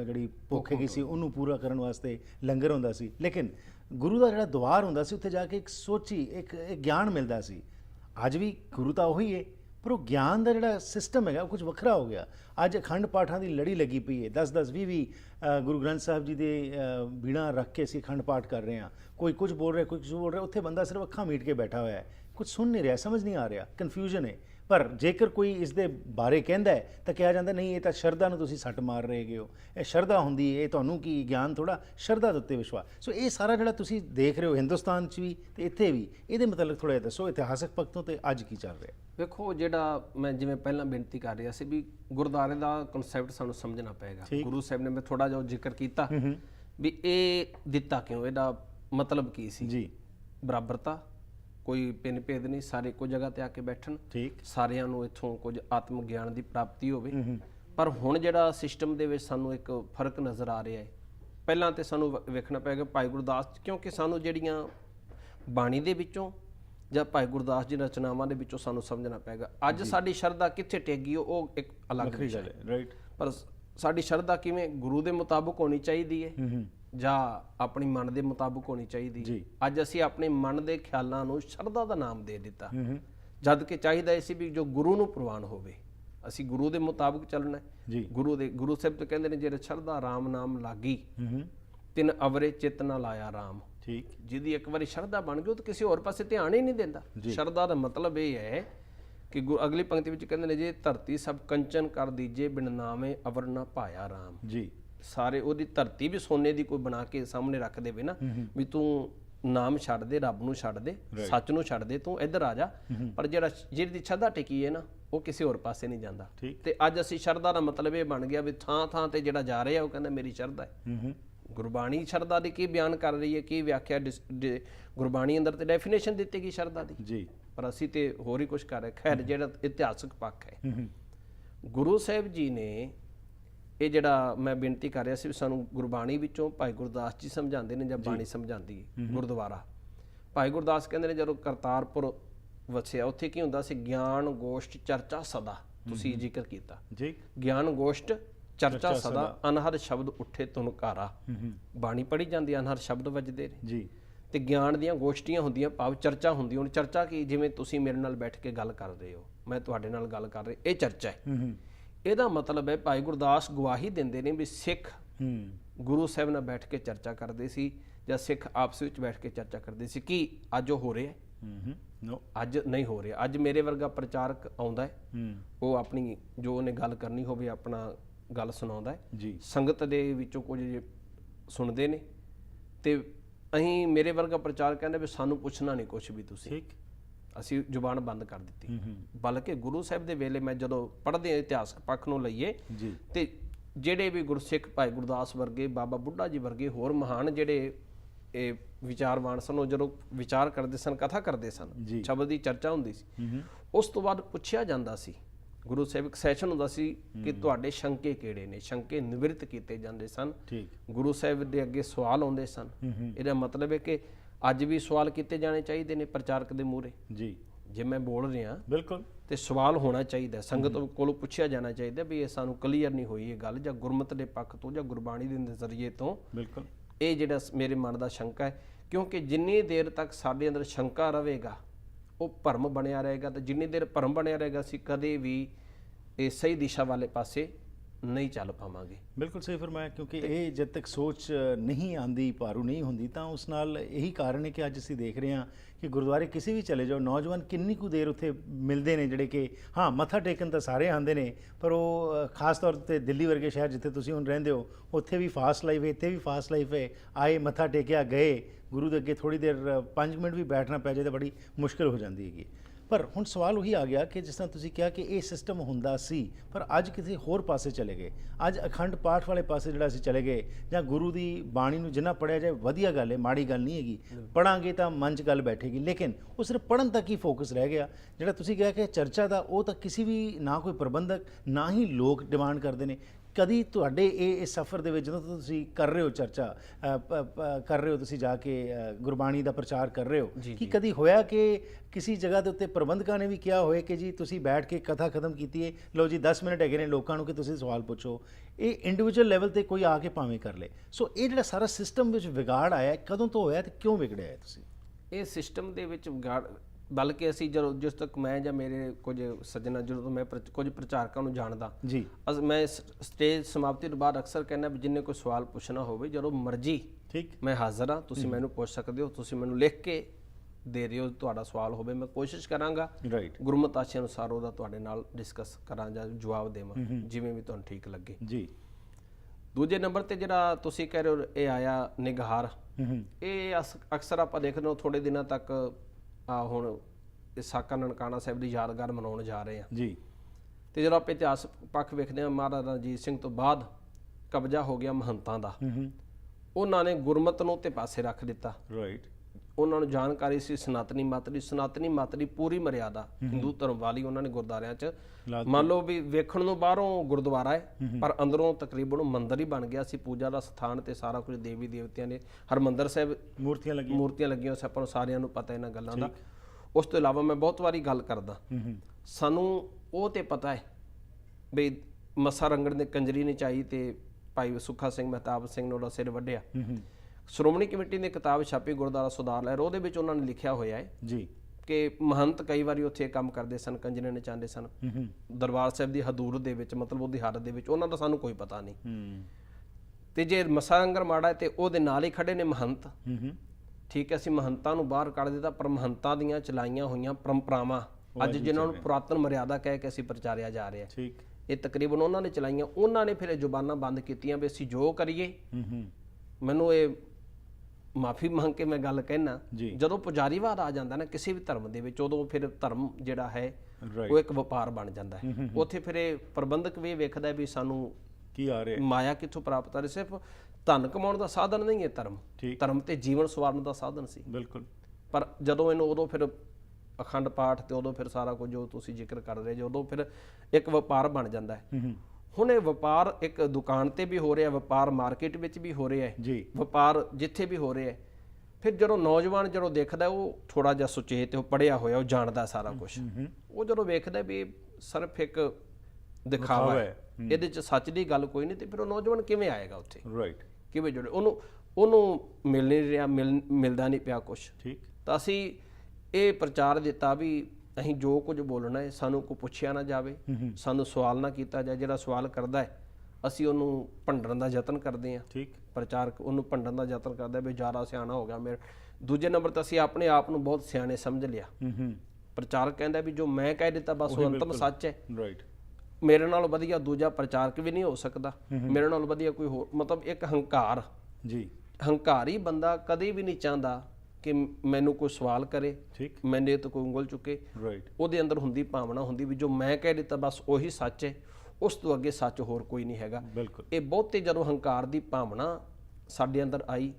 ਜਿਹੜੀ ਭੁੱਖ ਹੈਗੀ ਸੀ ਉਹਨੂੰ ਪੂਰਾ ਕਰਨ ਵਾਸਤੇ ਲੰਗਰ ਹੁੰਦਾ ਸੀ। ਲੇਕਿਨ ਗੁਰੂ ਦਾ ਜਿਹੜਾ ਦੁਆਰ ਹੁੰਦਾ ਸੀ ਉੱਥੇ ਜਾ ਕੇ ਇੱਕ ਸੋਚੀ ਇੱਕ ਗਿਆਨ ਮਿਲਦਾ ਸੀ। ਅੱਜ ਵੀ ਗੁਰੂ ਤਾਂ ਉਹੀ ਹੈ ਪਰ ਉਹ ਗਿਆਨ ਦਾ ਜਿਹੜਾ ਸਿਸਟਮ ਹੈਗਾ ਉਹ ਕੁਝ ਵੱਖਰਾ ਹੋ ਗਿਆ। ਅੱਜ ਅਖੰਡ ਪਾਠਾਂ ਦੀ ਲੜੀ ਲੱਗੀ ਪਈ ਹੈ 10 10 20 20 ਅ, ਗੁਰੂ ਗ੍ਰੰਥ ਸਾਹਿਬ ਜੀ ਦੇ ਬੀਣਾ ਰੱਖ ਕੇ ਅਸੀਂ ਅਖੰਡ ਪਾਠ ਕਰ ਰਹੇ ਹਾਂ। ਕੋਈ ਕੁਝ ਬੋਲ ਰਿਹਾ ਕੋਈ ਕੁਝ ਬੋਲ ਰਿਹਾ ਉੱਥੇ ਬੰਦਾ ਸਿਰਫ ਅੱਖਾਂ ਮੀਟ ਕੇ ਬੈਠਾ ਹੋਇਆ ਹੈ ਕੁਝ ਸੁਣ ਨਹੀਂ ਰਿਹਾ ਸਮਝ ਨਹੀਂ ਆ ਰਿਹਾ ਕਨਫਿਊਜ਼ਨ ਹੈ ਪਰ ਜੇਕਰ ਕੋਈ ਇਸ ਦੇ ਬਾਰੇ ਕਹਿੰਦਾ ਹੈ ਤਾਂ ਕਿਹਾ ਜਾਂਦਾ ਨਹੀਂ ਇਹ ਤਾਂ ਸ਼ਰਧਾ ਨੂੰ ਤੁਸੀਂ ਸੱਟ ਮਾਰ ਰਹੇ ਹੋ। ਇਹ ਸ਼ਰਧਾ ਹੁੰਦੀ ਹੈ ਇਹ ਤੁਹਾਨੂੰ ਕੀ ਗਿਆਨ ਥੋੜਾ ਸ਼ਰਧਾ ਦੇ ਉੱਤੇ ਵਿਸ਼ਵਾਸ। ਸੋ ਇਹ ਸਾਰਾ ਜਿਹੜਾ ਤੁਸੀਂ ਦੇਖ ਰਹੇ ਹੋ ਹਿੰਦੁਸਤਾਨ 'ਚ ਵੀ ਤੇ ਇੱਥੇ ਵੀ ਇਹਦੇ ਮਤਲਬ ਥੋੜਾ ਦੱਸੋ ਇਤਿਹਾਸਕ ਪੱਖ ਤੋਂ ਤੇ ਅੱਜ ਕੀ ਚੱਲ ਰਿਹਾ? ਵੇਖੋ ਜਿਹੜਾ ਮੈਂ ਜਿਵੇਂ ਪਹਿਲਾਂ ਬੇਨਤੀ ਕਰ ਰਿਹਾ ਸੀ ਵੀ ਗੁਰਦਾਰੇ ਦਾ ਕਨਸੈਪਟ ਸਾਨੂੰ ਸਮਝਣਾ ਪਏਗਾ। ਗੁਰੂ ਸਾਹਿਬ ਨੇ ਮੈਂ ਥੋੜਾ ਜਿਹਾ ਜ਼ਿਕਰ ਕੀਤਾ ਵੀ ਇਹ ਦਿੱਤਾ ਕਿਉਂ? ਇਹਦਾ ਮਤਲਬ ਕੀ ਸੀ? ਜੀ। ਬਰਾਬਰਤਾ ਕੋਈ ਪਿੰਨ ਭੇਦ ਨਹੀਂ ਸਾਰੇ ਇੱਕੋ ਜਗ੍ਹਾ ਤੇ ਆ ਕੇ ਬੈਠਣ। ਠੀਕ। ਸਾਰਿਆਂ ਨੂੰ ਇੱਥੋਂ ਕੁਝ ਆਤਮ ਗਿਆਨ ਦੀ ਪ੍ਰਾਪਤੀ ਹੋਵੇ। ਪਰ ਹੁਣ ਜਿਹੜਾ ਸਿਸਟਮ ਦੇ ਵਿੱਚ ਸਾਨੂੰ ਇੱਕ ਫ਼ਰਕ ਨਜ਼ਰ ਆ ਰਿਹਾ ਹੈ। ਪਹਿਲਾਂ ਤੇ ਸਾਨੂੰ ਵੇਖਣਾ ਪਏਗਾ ਭਾਈ ਗੁਰਦਾਸ ਕਿਉਂਕਿ ਸਾਨੂੰ ਜਿਹੜੀਆਂ ਬਾਣੀ ਦੇ ਵਿੱਚੋਂ ਜਾਂ ਭਾਈ ਗੁਰਦਾਸ ਜੀ ਰਚਨਾਵਾਂ ਦੇ ਵਿੱਚੋਂ ਸਾਨੂੰ ਸਮਝਣਾ ਪਏਗਾ ਅੱਜ ਸਾਡੀ ਸ਼ਰਧਾ ਕਿੱਥੇ ਟੇਗੀ ਉਹ ਇੱਕ ਅਲੱਗ ਗੱਲ ਹੈ। ਰਾਈਟ ਪਰ ਸਾਡੀ ਸ਼ਰਧਾ ਕਿਵੇਂ ਗੁਰੂ ਦੇ ਮੁਤਾਬਕ ਹੋਣੀ ਚਾਹੀਦੀ ਹੂੰ। ਜਾਂ ਆਪਣੀ ਮਨ ਦੇ ਮੁਤਾਬਕ ਹੋਣੀ ਚਾਹੀਦੀ। ਅੱਜ ਅਸੀਂ ਆਪਣੇ ਮਨ ਦੇ ਖਿਆਲਾਂ ਨੂੰ ਸ਼ਰਧਾ ਦਾ ਨਾਮ ਦੇ ਦਿੱਤਾ। ਜਦ ਕਿ ਚਾਹੀਦਾ ਇਹ ਸੀ ਵੀ ਜੋ ਗੁਰੂ ਨੂੰ ਪ੍ਰਵਾਨ ਹੋਵੇ। ਅਸੀਂ ਗੁਰੂ ਦੇ ਮੁਤਾਬਕ ਚੱਲਣਾ ਹੈ। ਗੁਰੂ ਦੇ ਗੁਰੂ ਸਾਹਿਬ ਤਾਂ ਕਹਿੰਦੇ ਨੇ ਜਿਹੜੇ ਸ਼ਰਧਾ ਰਾਮ ਨਾਮ ਲਾਗੀ ਤਿਨ ਅਵਰੇ ਚਿਤ ਨਾ ਲਾਇਆ ਰਾਮ। ਠੀਕ। ਜਿਹਦੀ ਇੱਕ ਵਾਰੀ ਸ਼ਰਧਾ ਬਣ ਗਈ ਉਹ ਤਾਂ ਕਿਸੇ ਹੋਰ ਪਾਸੇ ਧਿਆਨ ਹੀ ਨਹੀਂ ਦਿੰਦਾ। ਸ਼ਰਧਾ ਦਾ ਮਤਲਬ ਇਹ ਹੈ ਕਿ ਗੁਰੂ ਅਗਲੀ ਪੰਕਤੀ ਵਿੱਚ ਕਹਿੰਦੇ ਨੇ ਜੇ ਧਰਤੀ ਸਭ ਕੰਚਨ ਕਰ ਦੀਜੇ ਬਿਨ ਨਾਮੇ ਅਵਰ ਨਾ ਪਾਇਆ ਰਾਮ। ਜੀ। ਸਾਰੇ ਉਹਦੀ ਧਰਤੀ ਵੀ ਸੋਨੇ ਦੀ ਕੋਈ ਬਣਾ ਕੇ ਸਾਹਮਣੇ ਰੱਖ ਦੇਵੇ ਨਾ ਵੀ ਤੂੰ ਨਾਮ ਛੱਡ ਦੇ ਰੱਬ ਨੂੰ ਛੱਡ ਦੇ ਸੱਚ ਨੂੰ ਛੱਡ ਦੇ ਤੂੰ ਇੱਧਰ ਆ ਜਾ। ਪਰ ਜਿਹੜਾ ਜਿਹਦੀ ਸ਼ਰਧਾ ਟਿਕੀ ਹੈ ਨਾ ਉਹ ਕਿਸੇ ਹੋਰ ਪਾਸੇ ਨਹੀਂ ਜਾਂਦਾ। ਤੇ ਅੱਜ ਅਸੀਂ ਸ਼ਰਧਾ ਦਾ ਮਤਲਬ ਇਹ ਬਣ ਗਿਆ ਵੀ ਥਾਂ ਥਾਂ ਤੇ ਜਿਹੜਾ ਜਾ ਰਿਹਾ ਉਹ ਕਹਿੰਦਾ ਮੇਰੀ ਸ਼ਰਧਾ ਹੈ। ਗੁਰਬਾਣੀ ਸ਼ਰਧਾ ਦੀ ਕੀ ਬਿਆਨ ਕਰ ਰਹੀ ਹੈ ਕੀ ਵਿਆਖਿਆ ਗੁਰਬਾਣੀ ਅੰਦਰ ਤੇ ਡੈਫੀਨੇਸ਼ਨ ਦਿੱਤੀ ਗਈ ਸ਼ਰਧਾ ਦੀ। ਜੀ। ਪਰ ਅਸੀਂ ਤੇ ਹੋਰ ਹੀ ਕੁਝ ਕਰ ਰਹੇ ਖੈਰ ਜਿਹੜਾ ਇਤਿਹਾਸਕ ਪੱਖ ਹੂੰ। ਗੁਰੂ ਸਾਹਿਬ ਜੀ ਨੇ ਇਹ ਜਿਹੜਾ ਮੈਂ ਬੇਨਤੀ ਕਰ ਰਿਹਾ ਸੀ ਸਾਨੂੰ ਗੁਰਬਾਣੀ ਵਿੱਚੋਂ ਭਾਈ ਗੁਰਦਾਸ ਜੀ ਸਮਝਾਉਂਦੇ ਨੇ ਜਾਂ ਬਾਣੀ ਸਮਝਾਉਂਦੀ ਹੈ ਗੁਰਦੁਆਰਾ। ਭਾਈ ਗੁਰਦਾਸ ਕਹਿੰਦੇ ਨੇ ਜਦੋਂ ਕਰਤਾਰਪੁਰ ਵਸਿਆ ਉੱਥੇ ਕੀ ਹੁੰਦਾ ਸੀ? ਗਿਆਨ ਗੋਸ਼ਟ ਚਰਚਾ ਸਦਾ। ਤੁਸੀਂ ਜ਼ਿਕਰ ਕੀਤਾ। ਜੀ। ਗਿਆਨ ਗੋਸ਼ਟ ਚਰਚਾ ਸਦਾ ਅਨਹਦ ਸ਼ਬਦ ਉੱਠੇ ਤੁਨਕਾਰਾ ਬਾਣੀ ਪੜੀ ਜਾਂਦੀ ਹੈ, ਅਨਹਦ ਸ਼ਬਦ ਵੱਜਦੇ ਨੇ। ਜੀ। ਤੇ ਗਿਆਨ ਦੀਆਂ ਗੋਸ਼ਟੀਆਂ ਹੁੰਦੀਆਂ ਭਾਵ ਚਰਚਾ ਹੁੰਦੀ ਹੁਣ ਚਰਚਾ ਕੀ? ਜਿਵੇਂ ਤੁਸੀਂ ਮੇਰੇ ਨਾਲ ਬੈਠ ਕੇ ਗੱਲ ਕਰ ਰਹੇ ਹੋ। ਮੈਂ ਤੁਹਾਡੇ ਨਾਲ ਗੱਲ ਕਰ ਰਿਹਾ ਇਹ ਚਰਚਾ ਹੈ। ਹੂੰ ਹੂੰ ਇਹਦਾ ਮਤਲਬ ਹੈ ਭਾਈ ਗੁਰਦਾਸ ਗਵਾਹੀ ਦਿੰਦੇ ਨੇ ਵੀ ਸਿੱਖ ਗੁਰੂ ਸਾਹਿਬ ਨਾਲ ਬੈਠ ਕੇ ਚਰਚਾ ਕਰਦੇ ਸੀ ਜਾਂ ਸਿੱਖ ਆਪਸ ਵਿੱਚ ਬੈਠ ਕੇ ਚਰਚਾ ਕਰਦੇ ਸੀ ਕੀ ਅੱਜ ਉਹ ਹੋ ਰਿਹਾ ਹੈ। ਨੋ। ਅੱਜ ਨਹੀਂ ਹੋ ਰਿਹਾ। ਅੱਜ ਮੇਰੇ ਵਰਗਾ ਪ੍ਰਚਾਰਕ ਆਉਂਦਾ ਹੈ। ਉਹ ਆਪਣੀ ਜੋ ਉਹਨੇ ਗੱਲ ਕਰਨੀ ਹੋਵੇ ਆਪਣਾ ਗੱਲ ਸੁਣਾਉਂਦਾ ਹੈ। ਜੀ। ਸੰਗਤ ਦੇ ਵਿੱਚੋਂ ਕੁਝ ਸੁਣਦੇ ਨੇ ਤੇ ਅਸੀਂ ਮੇਰੇ ਵਰਗਾ ਪ੍ਰਚਾਰ ਕਹਿੰਦੇ ਵੀ ਸਾਨੂੰ ਪੁੱਛਣਾ ਨਹੀਂ ਕੁਝ ਵੀ ਤੁਸੀਂ। ਠੀਕ। ਅਸੀਂ ਜ਼ੁਬਾਨ ਬੰਦ ਕਰ ਦਿੱਤੀ। ਬਲਕਿ ਗੁਰੂ ਸਾਹਿਬ ਦੇ ਵੇਲੇ ਮੈਂ ਜਦੋਂ ਪੜ੍ਹਦੇ ਇਤਿਹਾਸਕ ਪੱਖ ਨੂੰ ਲਈਏ ਤੇ ਜਿਹੜੇ ਵੀ ਗੁਰਸਿੱਖ ਭਾਈ ਗੁਰਦਾਸ ਵਰਗੇ ਬਾਬਾ ਬੁੱਢਾ ਜੀ ਵਰਗੇ ਹੋਰ ਮਹਾਨ ਜਿਹੜੇ ਇਹ ਵਿਚਾਰਵਾਨ ਸਨ ਉਹ ਜਦੋਂ ਵਿਚਾਰ ਕਰਦੇ ਸਨ ਕਥਾ ਕਰਦੇ ਸਨ। ਸ਼ਬਦ ਦੀ ਚਰਚਾ ਹੁੰਦੀ ਸੀ। ਉਸ ਤੋਂ ਬਾਅਦ ਪੁੱਛਿਆ ਜਾਂਦਾ ਸੀ ਗੁਰੂ ਸਾਹਿਬ ਇੱਕ ਸੈਸ਼ਨ ਹੁੰਦਾ ਸੀ ਕਿ ਤੁਹਾਡੇ ਸ਼ੰਕੇ ਕਿਹੜੇ ਨੇ? ਸ਼ੰਕੇ ਨਿਵਰਤ ਕੀਤੇ ਜਾਂਦੇ ਸਨ। ਗੁਰੂ ਸਾਹਿਬ ਦੇ ਅੱਗੇ ਸਵਾਲ ਆਉਂਦੇ ਸਨ। ਇਹਦਾ ਮਤਲਬ ਹੈ ਕਿ ਅੱਜ ਵੀ ਸਵਾਲ ਕੀਤੇ ਜਾਣੇ ਚਾਹੀਦੇ ਨੇ ਪ੍ਰਚਾਰਕ ਦੇ ਮੂਹਰੇ। ਜੀ। ਜੇ ਮੈਂ ਬੋਲ ਰਿਹਾ ਬਿਲਕੁਲ। ਤੇ ਸਵਾਲ ਹੋਣਾ ਚਾਹੀਦਾ ਸੰਗਤ ਕੋਲੋਂ ਪੁੱਛਿਆ ਜਾਣਾ ਚਾਹੀਦਾ ਵੀ ਇਹ ਸਾਨੂੰ ਕਲੀਅਰ ਨਹੀਂ ਹੋਈ ਇਹ ਗੱਲ ਜਾਂ ਗੁਰਮਤ ਦੇ ਪੱਖ ਤੋਂ ਜਾਂ ਗੁਰਬਾਣੀ ਦੇ ਨਜ਼ਰੀਏ ਤੋਂ। ਬਿਲਕੁਲ। ਇਹ ਜਿਹੜਾ ਮੇਰੇ ਮਨ ਦਾ ਸ਼ੰਕਾ ਹੈ ਕਿਉਂਕਿ ਜਿੰਨੀ ਦੇਰ ਤੱਕ ਸਾਡੇ ਅੰਦਰ ਸ਼ੰਕਾ ਰਵੇਗਾ ਉਹ ਭਰਮ ਬਣਿਆ ਰਹੇਗਾ ਤੇ ਜਿੰਨੀ ਦੇਰ ਭਰਮ ਬਣਿਆ ਰਹੇਗਾ ਅਸੀਂ ਕਦੇ ਵੀ ਇਹ ਸਹੀ ਦਿਸ਼ਾ ਵਾਲੇ ਪਾਸੇ ਨਹੀਂ ਚੱਲ ਪਾਵਾਂਗੇ। ਬਿਲਕੁਲ ਸਹੀ ਫਰਮਾਇਆ, ਕਿਉਂਕਿ ਇਹ ਜਦ ਤੱਕ ਸੋਚ ਨਹੀਂ ਆਂਦੀ ਪਾਰੂ ਨਹੀਂ ਹੁੰਦੀ, ਤਾਂ ਉਸ ਨਾਲ ਇਹੀ ਕਾਰਨ ਹੈ ਕਿ ਅੱਜ ਅਸੀਂ ਦੇਖ ਰਹੇ ਹਾਂ ਕਿ ਗੁਰਦੁਆਰੇ ਕਿਸੇ ਵੀ ਚਲੇ ਜਾਓ, ਨੌਜਵਾਨ ਕਿੰਨੀ ਕੁ ਦੇਰ ਉੱਥੇ ਮਿਲਦੇ ਨੇ ਜਿਹੜੇ ਕਿ, ਹਾਂ, ਮੱਥਾ ਟੇਕਣ ਤਾਂ ਸਾਰੇ ਆਉਂਦੇ ਨੇ, ਪਰ ਉਹ ਖਾਸ ਤੌਰ ਤੇ ਦਿੱਲੀ ਵਰਗੇ ਸ਼ਹਿਰ ਜਿੱਥੇ ਤੁਸੀਂ ਹੁਣ ਰਹਿੰਦੇ ਹੋ, ਉੱਥੇ ਵੀ ਫਾਸਟ ਲਾਈਫ ਹੈ, ਇੱਥੇ ਵੀ ਫਾਸਟ ਲਾਈਫ ਹੈ, ਆਏ ਮੱਥਾ ਟੇਕਿਆ, ਗਏ, ਗੁਰੂ ਦੇ ਅੱਗੇ ਥੋੜੀ ਦੇਰ 5 ਮਿੰਟ ਵੀ ਬੈਠਣਾ ਪੈ ਜਾਏ ਤਾਂ ਬੜੀ ਮੁਸ਼ਕਲ ਹੋ ਜਾਂਦੀ ਹੈਗੀ ਪਰ ਹੁਣ ਸਵਾਲ ਉਹੀ ਆ ਗਿਆ ਕਿ ਜਿਸ ਤਰ੍ਹਾਂ ਤੁਸੀਂ ਕਿਹਾ ਕਿ ਇਹ ਸਿਸਟਮ ਹੁੰਦਾ ਸੀ ਪਰ ਅੱਜ ਕਿਸੇ ਹੋਰ ਪਾਸੇ ਚਲੇ ਗਏ। ਅੱਜ ਅਖੰਡ ਪਾਠ ਵਾਲੇ ਪਾਸੇ ਜਿਹੜਾ ਅਸੀਂ ਚਲੇ ਗਏ ਜਾਂ ਗੁਰੂ ਦੀ ਬਾਣੀ ਨੂੰ ਜਿੰਨਾ ਪੜਿਆ ਜਾਏ ਵਧੀਆ ਗੱਲ ਹੈ ਮਾੜੀ ਗੱਲ ਨਹੀਂ ਹੈਗੀ। ਪੜਾਂਗੇ ਤਾਂ ਮਨ 'ਚ ਗੱਲ ਬੈਠੇਗੀ ਲੇਕਿਨ ਉਹ ਸਿਰਫ ਪੜਨ ਤੱਕ ਹੀ ਫੋਕਸ ਰਹਿ ਗਿਆ। ਜਿਹੜਾ ਤੁਸੀਂ ਕਿਹਾ ਕਿ ਚਰਚਾ ਦਾ ਉਹ ਤਾਂ ਕਿਸੇ ਵੀ ਨਾ ਕੋਈ ਪ੍ਰਬੰਧਕ ਨਾ ਹੀ ਲੋਕ ਡਿਮਾਂਡ ਕਰਦੇ ਨੇ। ਕਦੀ ਤੁਹਾਡੇ ਇਹ ਇਸ ਸਫ਼ਰ ਦੇ ਵਿੱਚ ਜਦੋਂ ਤੁਸੀਂ ਕਰ ਰਹੇ ਹੋ ਚਰਚਾ ਕਰ ਰਹੇ ਹੋ ਤੁਸੀਂ ਜਾ ਕੇ ਗੁਰਬਾਣੀ ਦਾ ਪ੍ਰਚਾਰ ਕਰ ਰਹੇ ਹੋ ਕਿ ਕਦੀ ਹੋਇਆ ਕਿ ਕਿਸੇ ਜਗ੍ਹਾ ਦੇ ਉੱਤੇ ਪ੍ਰਬੰਧਕਾਂ ਨੇ ਵੀ ਕਿਹਾ ਹੋਏ ਕਿ ਜੀ ਤੁਸੀਂ ਬੈਠ ਕੇ ਕਥਾ ਖਤਮ ਕੀਤੀ ਹੈ ਲਓ ਜੀ 10 ਮਿੰਟ ਹੈਗੇ ਨੇ ਲੋਕਾਂ ਨੂੰ ਕਿ ਤੁਸੀਂ ਸਵਾਲ ਪੁੱਛੋ। ਇਹ ਇੰਡੀਵਿਜੂਅਲ ਲੈਵਲ ਤੇ ਕੋਈ ਆ ਕੇ ਭਾਵੇਂ ਕਰ ਲੇ। ਸੋ ਇਹ ਜਿਹੜਾ ਸਾਰਾ ਸਿਸਟਮ ਵਿੱਚ ਵਿਗਾੜ ਆਇਆ ਕਦੋਂ ਤੋਂ ਹੋਇਆ ਤੇ ਕਿਉਂ ਵਿਗੜਿਆ ਹੈ ਤੁਸੀਂ? ਇਹ ਸਿਸਟਮ ਦੇ ਵਿੱਚ ਵਿਗਾੜ ਬਲਕਿ ਅਸੀਂ ਜਦੋਂ ਜਿਸ ਤੱਕ ਮੈਂ ਜਾਂ ਮੇਰੇ ਕੁਝ ਸੱਜਣਾ ਜਦੋਂ ਤੋਂ ਮੈਂ ਪ੍ਰਚ- ਕੁਝ ਪ੍ਰਚਾਰਕਾਂ ਨੂੰ ਜਾਣਦਾ ਜੀ। ਅਸ ਮੈਂ ਸ- ਸਟੇਜ ਸਮਾਪਤੀ ਤੋਂ ਬਾਅਦ ਅਕਸਰ ਕਹਿੰਦਾ ਵੀ ਜਿੰਨੇ ਕੋਈ ਸਵਾਲ ਪੁੱਛਣਾ ਹੋਵੇ ਜਦੋਂ ਮਰਜ਼ੀ ਠੀਕ। ਮੈਂ ਹਾਜ਼ਰ ਹਾਂ ਤੁਸੀਂ ਮੈਨੂੰ ਪੁੱਛ ਸਕਦੇ ਹੋ ਤੁਸੀਂ ਮੈਨੂੰ ਲਿਖ ਕੇ ਦੇ ਦਿਓ ਤੁਹਾਡਾ ਸਵਾਲ ਹੋਵੇ ਮੈਂ ਕੋਸ਼ਿਸ਼ ਕਰਾਂਗਾ ਰਾਈਟ ਗੁਰਮਤ ਆਸ਼ੇ ਅਨੁਸਾਰ ਉਹਦਾ ਤੁਹਾਡੇ ਨਾਲ ਡਿਸਕਸ ਕਰਾਂ ਜਾਂ ਜਵਾਬ ਦੇਵਾਂ ਜਿਵੇਂ ਵੀ ਤੁਹਾਨੂੰ ਠੀਕ ਲੱਗੇ। ਜੀ। ਦੂਜੇ ਨੰਬਰ ਤੇ ਜਿਹੜਾ ਤੁਸੀਂ ਕਹਿ ਰਹੇ ਹੋ ਇਹ ਆਇਆ ਨਿਗਹਾਰ ਹੂੰ ਹੂੰ। ਇਹ ਅਸ- ਅਕਸਰ ਆਪਾਂ ਦੇਖਦੇ ਹਾਂ ਥੋੜੇ ਦਿਨਾਂ ਤੱਕ ਆ ਹੁਣ ਸਾਕਾ ਨਨਕਾਣਾ ਸਾਹਿਬ ਦੀ ਯਾਦਗਾਰ ਮਨਾਉਣ ਜਾ ਰਹੇ ਆ ਜੀ। ਤੇ ਜਦੋਂ ਆਪਾਂ ਇਤਿਹਾਸ ਪੱਖ ਵੇਖਦੇ ਹਾਂ ਮਹਾਰਾਜਾ ਰਣਜੀਤ ਸਿੰਘ ਤੋਂ ਬਾਅਦ ਕਬਜ਼ਾ ਹੋ ਗਿਆ ਮਹੰਤਾਂ ਦਾ। ਹੂੰ ਹੂੰ। ਉਹਨਾਂ ਨੇ ਗੁਰਮਤ ਨੂੰ ਤੇ ਪਾਸੇ ਰੱਖ ਦਿੱਤਾ। ਰਾਈਟ ਉਹਨਾਂ ਨੂੰ ਜਾਣਕਾਰੀ ਸੀ ਸਨਾਤਨੀ ਮਤ ਦੀ ਸਨਾਤਨੀ ਮਤ ਦੀ ਪੂਰੀ ਮਰਿਆਦਾ ਹਿੰਦੂ ਧਰਮ ਵਾਲੀ ਉਹਨਾਂ ਨੇ ਗੁਰਦਾਰਿਆਂ 'ਚ। ਮੰਨ ਲਓ ਵੀ ਵੇਖਣ ਨੂੰ ਬਾਹਰੋਂ ਗੁਰਦੁਆਰਾ ਹੈ ਪਰ ਅੰਦਰੋਂ ਤਕਰੀਬਨ ਮੰਦਿਰ ਹੀ ਬਣ ਗਿਆ ਸੀ ਪੂਜਾ ਦਾ ਸਥਾਨ ਤੇ ਸਾਰਾ ਕੁਝ ਦੇਵੀ ਦੇਵਤਿਆਂ ਨੇ ਹਰਮੰਦਰ ਸਾਹਿਬ ਮੂਰਤੀਆਂ ਲੱਗੀਆਂ। ਮੂਰਤੀਆਂ ਲੱਗੀਆਂ ਸੀ ਆਪਾਂ ਨੂੰ ਸਾਰਿਆਂ ਨੂੰ ਪਤਾ ਇਹਨਾਂ ਗੱਲਾਂ ਦਾ। ਉਸ ਤੋਂ ਇਲਾਵਾ ਮੈਂ ਬਹੁਤ ਵਾਰੀ ਗੱਲ ਕਰਦਾ। ਸਾਨੂੰ ਉਹ ਤੇ ਪਤਾ ਹੈ ਵੀ ਮੱਸਾ ਰੰਗੜ ਨੇ ਕੰਜਰੀ ਨਚਾਈ ਤੇ ਭਾਈ ਸੁੱਖਾ ਸਿੰਘ ਮਹਿਤਾਬ ਸਿੰਘ ਨੇ ਉਹਦਾ ਸਿਰ ਵੱਢਿਆ। ਸ਼੍ਰੋਮਣੀ ਕਮੇਟੀ ਨੇ ਕਿਤਾਬ ਛਾਪੀ ਗੁਰਦੁਆਰਾ ਸੁਧਾਰ ਲਹਿਰ ਉਹਦੇ ਵਿੱਚ ਉਹਨਾਂ ਨੇ ਲਿਖਿਆ ਹੋਇਆ ਹੈ ਜੀ। ਕਿ ਮਹੰਤ ਕਈ ਵਾਰੀ ਉੱਥੇ ਕੰਮ ਕਰਦੇ ਸਨ ਕੰਜਰੀਆਂ ਨਚਾਉਂਦੇ ਸਨ। ਹੂੰ ਹੂੰ। ਦਰਬਾਰ ਸਾਹਿਬ ਦੀ ਹਦੂਰ ਦੇ ਵਿੱਚ ਮਤਲਬ ਉਹਦੀ ਹੱਦ ਦੇ ਵਿੱਚ ਉਹਨਾਂ ਦਾ ਸਾਨੂੰ ਕੋਈ ਪਤਾ ਨਹੀਂ। ਤੇ ਜੇ ਮੱਸਾ ਰੰਗੜ ਮਾੜਾ ਤੇ ਉਹਦੇ ਨਾਲ ਹੀ ਖੜੇ ਨੇ ਮਹੰਤ। ਠੀਕ ਹੈ ਅਸੀਂ ਮਹੰਤਾਂ ਨੂੰ ਬਾਹਰ ਕੱਢ ਦਿੱਤਾ ਪਰ ਮਹੰਤਾਂ ਦੀਆਂ ਚਲਾਈਆਂ ਹੋਈਆਂ ਪਰੰਪਰਾਵਾਂ ਅੱਜ ਜਿਨ੍ਹਾਂ ਨੂੰ ਪੁਰਾਤਨ ਮਰਿਆਦਾ ਕਹਿ ਕੇ ਅਸੀਂ ਪ੍ਰਚਾਰਿਆ ਜਾ ਰਿਹਾ ਠੀਕ। ਇਹ ਤਕਰੀਬਨ ਉਹਨਾਂ ਨੇ ਚਲਾਈਆਂ ਉਹਨਾਂ ਨੇ ਫਿਰ ਇਹ ਜ਼ੁਬਾਨਾਂ ਬੰਦ ਕੀਤੀਆਂ ਵੀ ਅਸੀਂ ਜੋ ਕਰੀਏ। ਮੈਨੂੰ ਇਹ ਮਾਫੀ ਮੰਗ ਕੇ ਮੈਂ ਗੱਲ ਕਹਿਣਾ। ਜਦੋਂ ਪੁਜਾਰੀਵਾਦ ਆ ਜਾਂਦਾ ਨਾ ਕਿਸੇ ਵੀ ਧਰਮ ਦੇ ਵਿੱਚ ਉਦੋਂ ਫਿਰ ਧਰਮ ਜਿਹੜਾ ਹੈ ਉਹ ਇੱਕ ਵਪਾਰ ਬਣ ਜਾਂਦਾ ਹੈ। ਉੱਥੇ ਫਿਰ ਇਹ ਪ੍ਰਬੰਧਕ ਵੀ ਵੇਖਦਾ ਵੀ ਸਾਨੂੰ ਕੀ ਆ ਰਿਹਾ ਮਾਇਆ ਕਿੱਥੋਂ ਪ੍ਰਾਪਤ ਆ ਰਹੀ? ਸਿਰਫ ਧਨ ਕਮਾਉਣ ਦਾ ਸਾਧਨ ਨਹੀਂ ਹੈ ਧਰਮ। ਧਰਮ ਤੇ ਜੀਵਨ ਸਵਾਰਨ ਦਾ ਸਾਧਨ ਸੀ। ਬਿਲਕੁਲ। ਪਰ ਜਦੋਂ ਇਹਨੂੰ ਉਦੋਂ ਫਿਰ ਅਖੰਡ ਪਾਠ ਤੇ ਉਦੋਂ ਫਿਰ ਸਾਰਾ ਕੁਝ ਜੋ ਤੁਸੀਂ ਜ਼ਿਕਰ ਕਰ ਰਹੇ ਜੋ ਉਦੋਂ ਫਿਰ ਇੱਕ ਵਪਾਰ ਬਣ ਜਾਂਦਾ ਹੂੰ। ਹੁਣ ਇਹ ਵਪਾਰ ਇੱਕ ਦੁਕਾਨ ਤੇ ਵੀ ਹੋ ਰਿਹਾ ਵਪਾਰ ਮਾਰਕੀਟ ਵਿੱਚ ਵੀ ਹੋ ਰਿਹਾ ਜੀ। ਵਪਾਰ ਜਿੱਥੇ ਵੀ ਹੋ ਰਿਹਾ ਫਿਰ ਜਦੋਂ ਨੌਜਵਾਨ ਜਦੋਂ ਦੇਖਦਾ ਉਹ ਥੋੜਾ ਜਿਹਾ ਸੁਚੇਤ ਉਹ ਪੜਿਆ ਹੋਇਆ ਉਹ ਜਾਣਦਾ ਸਾਰਾ ਕੁਝ ਉਹ ਜਦੋਂ ਵੇਖਦਾ ਵੀ ਸਿਰਫ ਇੱਕ ਦਿਖਾਵਾ ਹੈ। ਇਹਦੇ ਚ ਸੱਚ ਦੀ ਗੱਲ ਕੋਈ ਨਹੀਂ ਤੇ ਫਿਰ ਉਹ ਨੌਜਵਾਨ ਕਿਵੇਂ ਆਏਗਾ ਉੱਥੇ? ਰਾਈਟ ਕਿਵੇਂ ਜੁੜੇ? ਉਹਨੂੰ ਉਹਨੂੰ ਮਿਲ ਨਹੀਂ ਰਿਹਾ ਮਿਲ ਮਿਲਦਾ ਨਹੀਂ ਪਿਆ ਕੁਝ ਠੀਕ। ਤਾਂ ਅਸੀਂ ਇਹ ਪ੍ਰਚਾਰ ਦਿੱਤਾ ਵੀ ਅਸੀਂ ਜੋ ਕੁਝ ਬੋਲਣਾ ਹੈ ਸਾਨੂੰ ਕੋਈ ਪੁੱਛਿਆ ਨਾ ਜਾਵੇ ਸਾਨੂੰ ਸਵਾਲ ਨਾ ਕੀਤਾ ਜਾਏ ਜਿਹੜਾ ਸਵਾਲ ਕਰਦਾ ਹੈ ਅਸੀਂ ਉਹਨੂੰ ਭੰਡਣ ਦਾ ਯਤਨ ਕਰਦੇ ਹਾਂ। ਠੀਕ। ਪ੍ਰਚਾਰਕ ਉਹਨੂੰ ਭੰਡਣ ਦਾ ਯਤਨ ਕਰਦਾ ਵੀ ਜ਼ਿਆਦਾ ਸਿਆਣਾ ਹੋ ਗਿਆ ਮੇਰੇ। ਦੂਜੇ ਨੰਬਰ ਤੇ ਅਸੀਂ ਆਪਣੇ ਆਪ ਨੂੰ ਬਹੁਤ ਸਿਆਣੇ ਸਮਝ ਲਿਆ। ਪ੍ਰਚਾਰਕ ਕਹਿੰਦਾ ਵੀ ਜੋ ਮੈਂ ਕਹਿ ਦਿੱਤਾ ਬਸ ਉਹ ਅੰਤਮ ਸੱਚ ਹੈ। ਰਾਈਟ ਮੇਰੇ ਨਾਲੋਂ ਵਧੀਆ ਦੂਜਾ ਪ੍ਰਚਾਰਕ ਵੀ ਨਹੀਂ ਹੋ ਸਕਦਾ। ਮੇਰੇ ਨਾਲੋਂ ਵਧੀਆ ਕੋਈ ਹੋਰ ਮਤਲਬ ਇੱਕ ਹੰਕਾਰ। ਜੀ। ਹੰਕਾਰੀ ਬੰਦਾ ਕਦੇ ਵੀ ਨਹੀਂ ਚਾਹੁੰਦਾ ਕਿ ਮੈਨੂੰ ਕੋਈ ਸਵਾਲ ਕਰੇ ਠੀਕ। ਮੈਨੇ ਤੋਂ ਕੋਈ ਉਂਗਲ ਚੁੱਕੇ। ਰਾਈਟ ਉਹਦੇ ਅੰਦਰ ਹੁੰਦੀ ਭਾਵਨਾ ਹੁੰਦੀ ਵੀ ਜੋ ਮੈਂ ਕਹਿ ਦਿੱਤਾ ਬਸ ਉਹੀ ਸੱਚ ਹੈ ਉਸ ਤੋਂ ਅੱਗੇ ਸੱਚ ਹੋਰ ਕੋਈ ਨਹੀਂ ਹੈਗਾ। ਬਿਲਕੁਲ। ਇਹ ਬਹੁਤੇ ਜਦੋਂ ਹੰਕਾਰ ਦੀ ਭਾਵਨਾ ਸਾਡੇ ਅੰਦਰ ਆਈ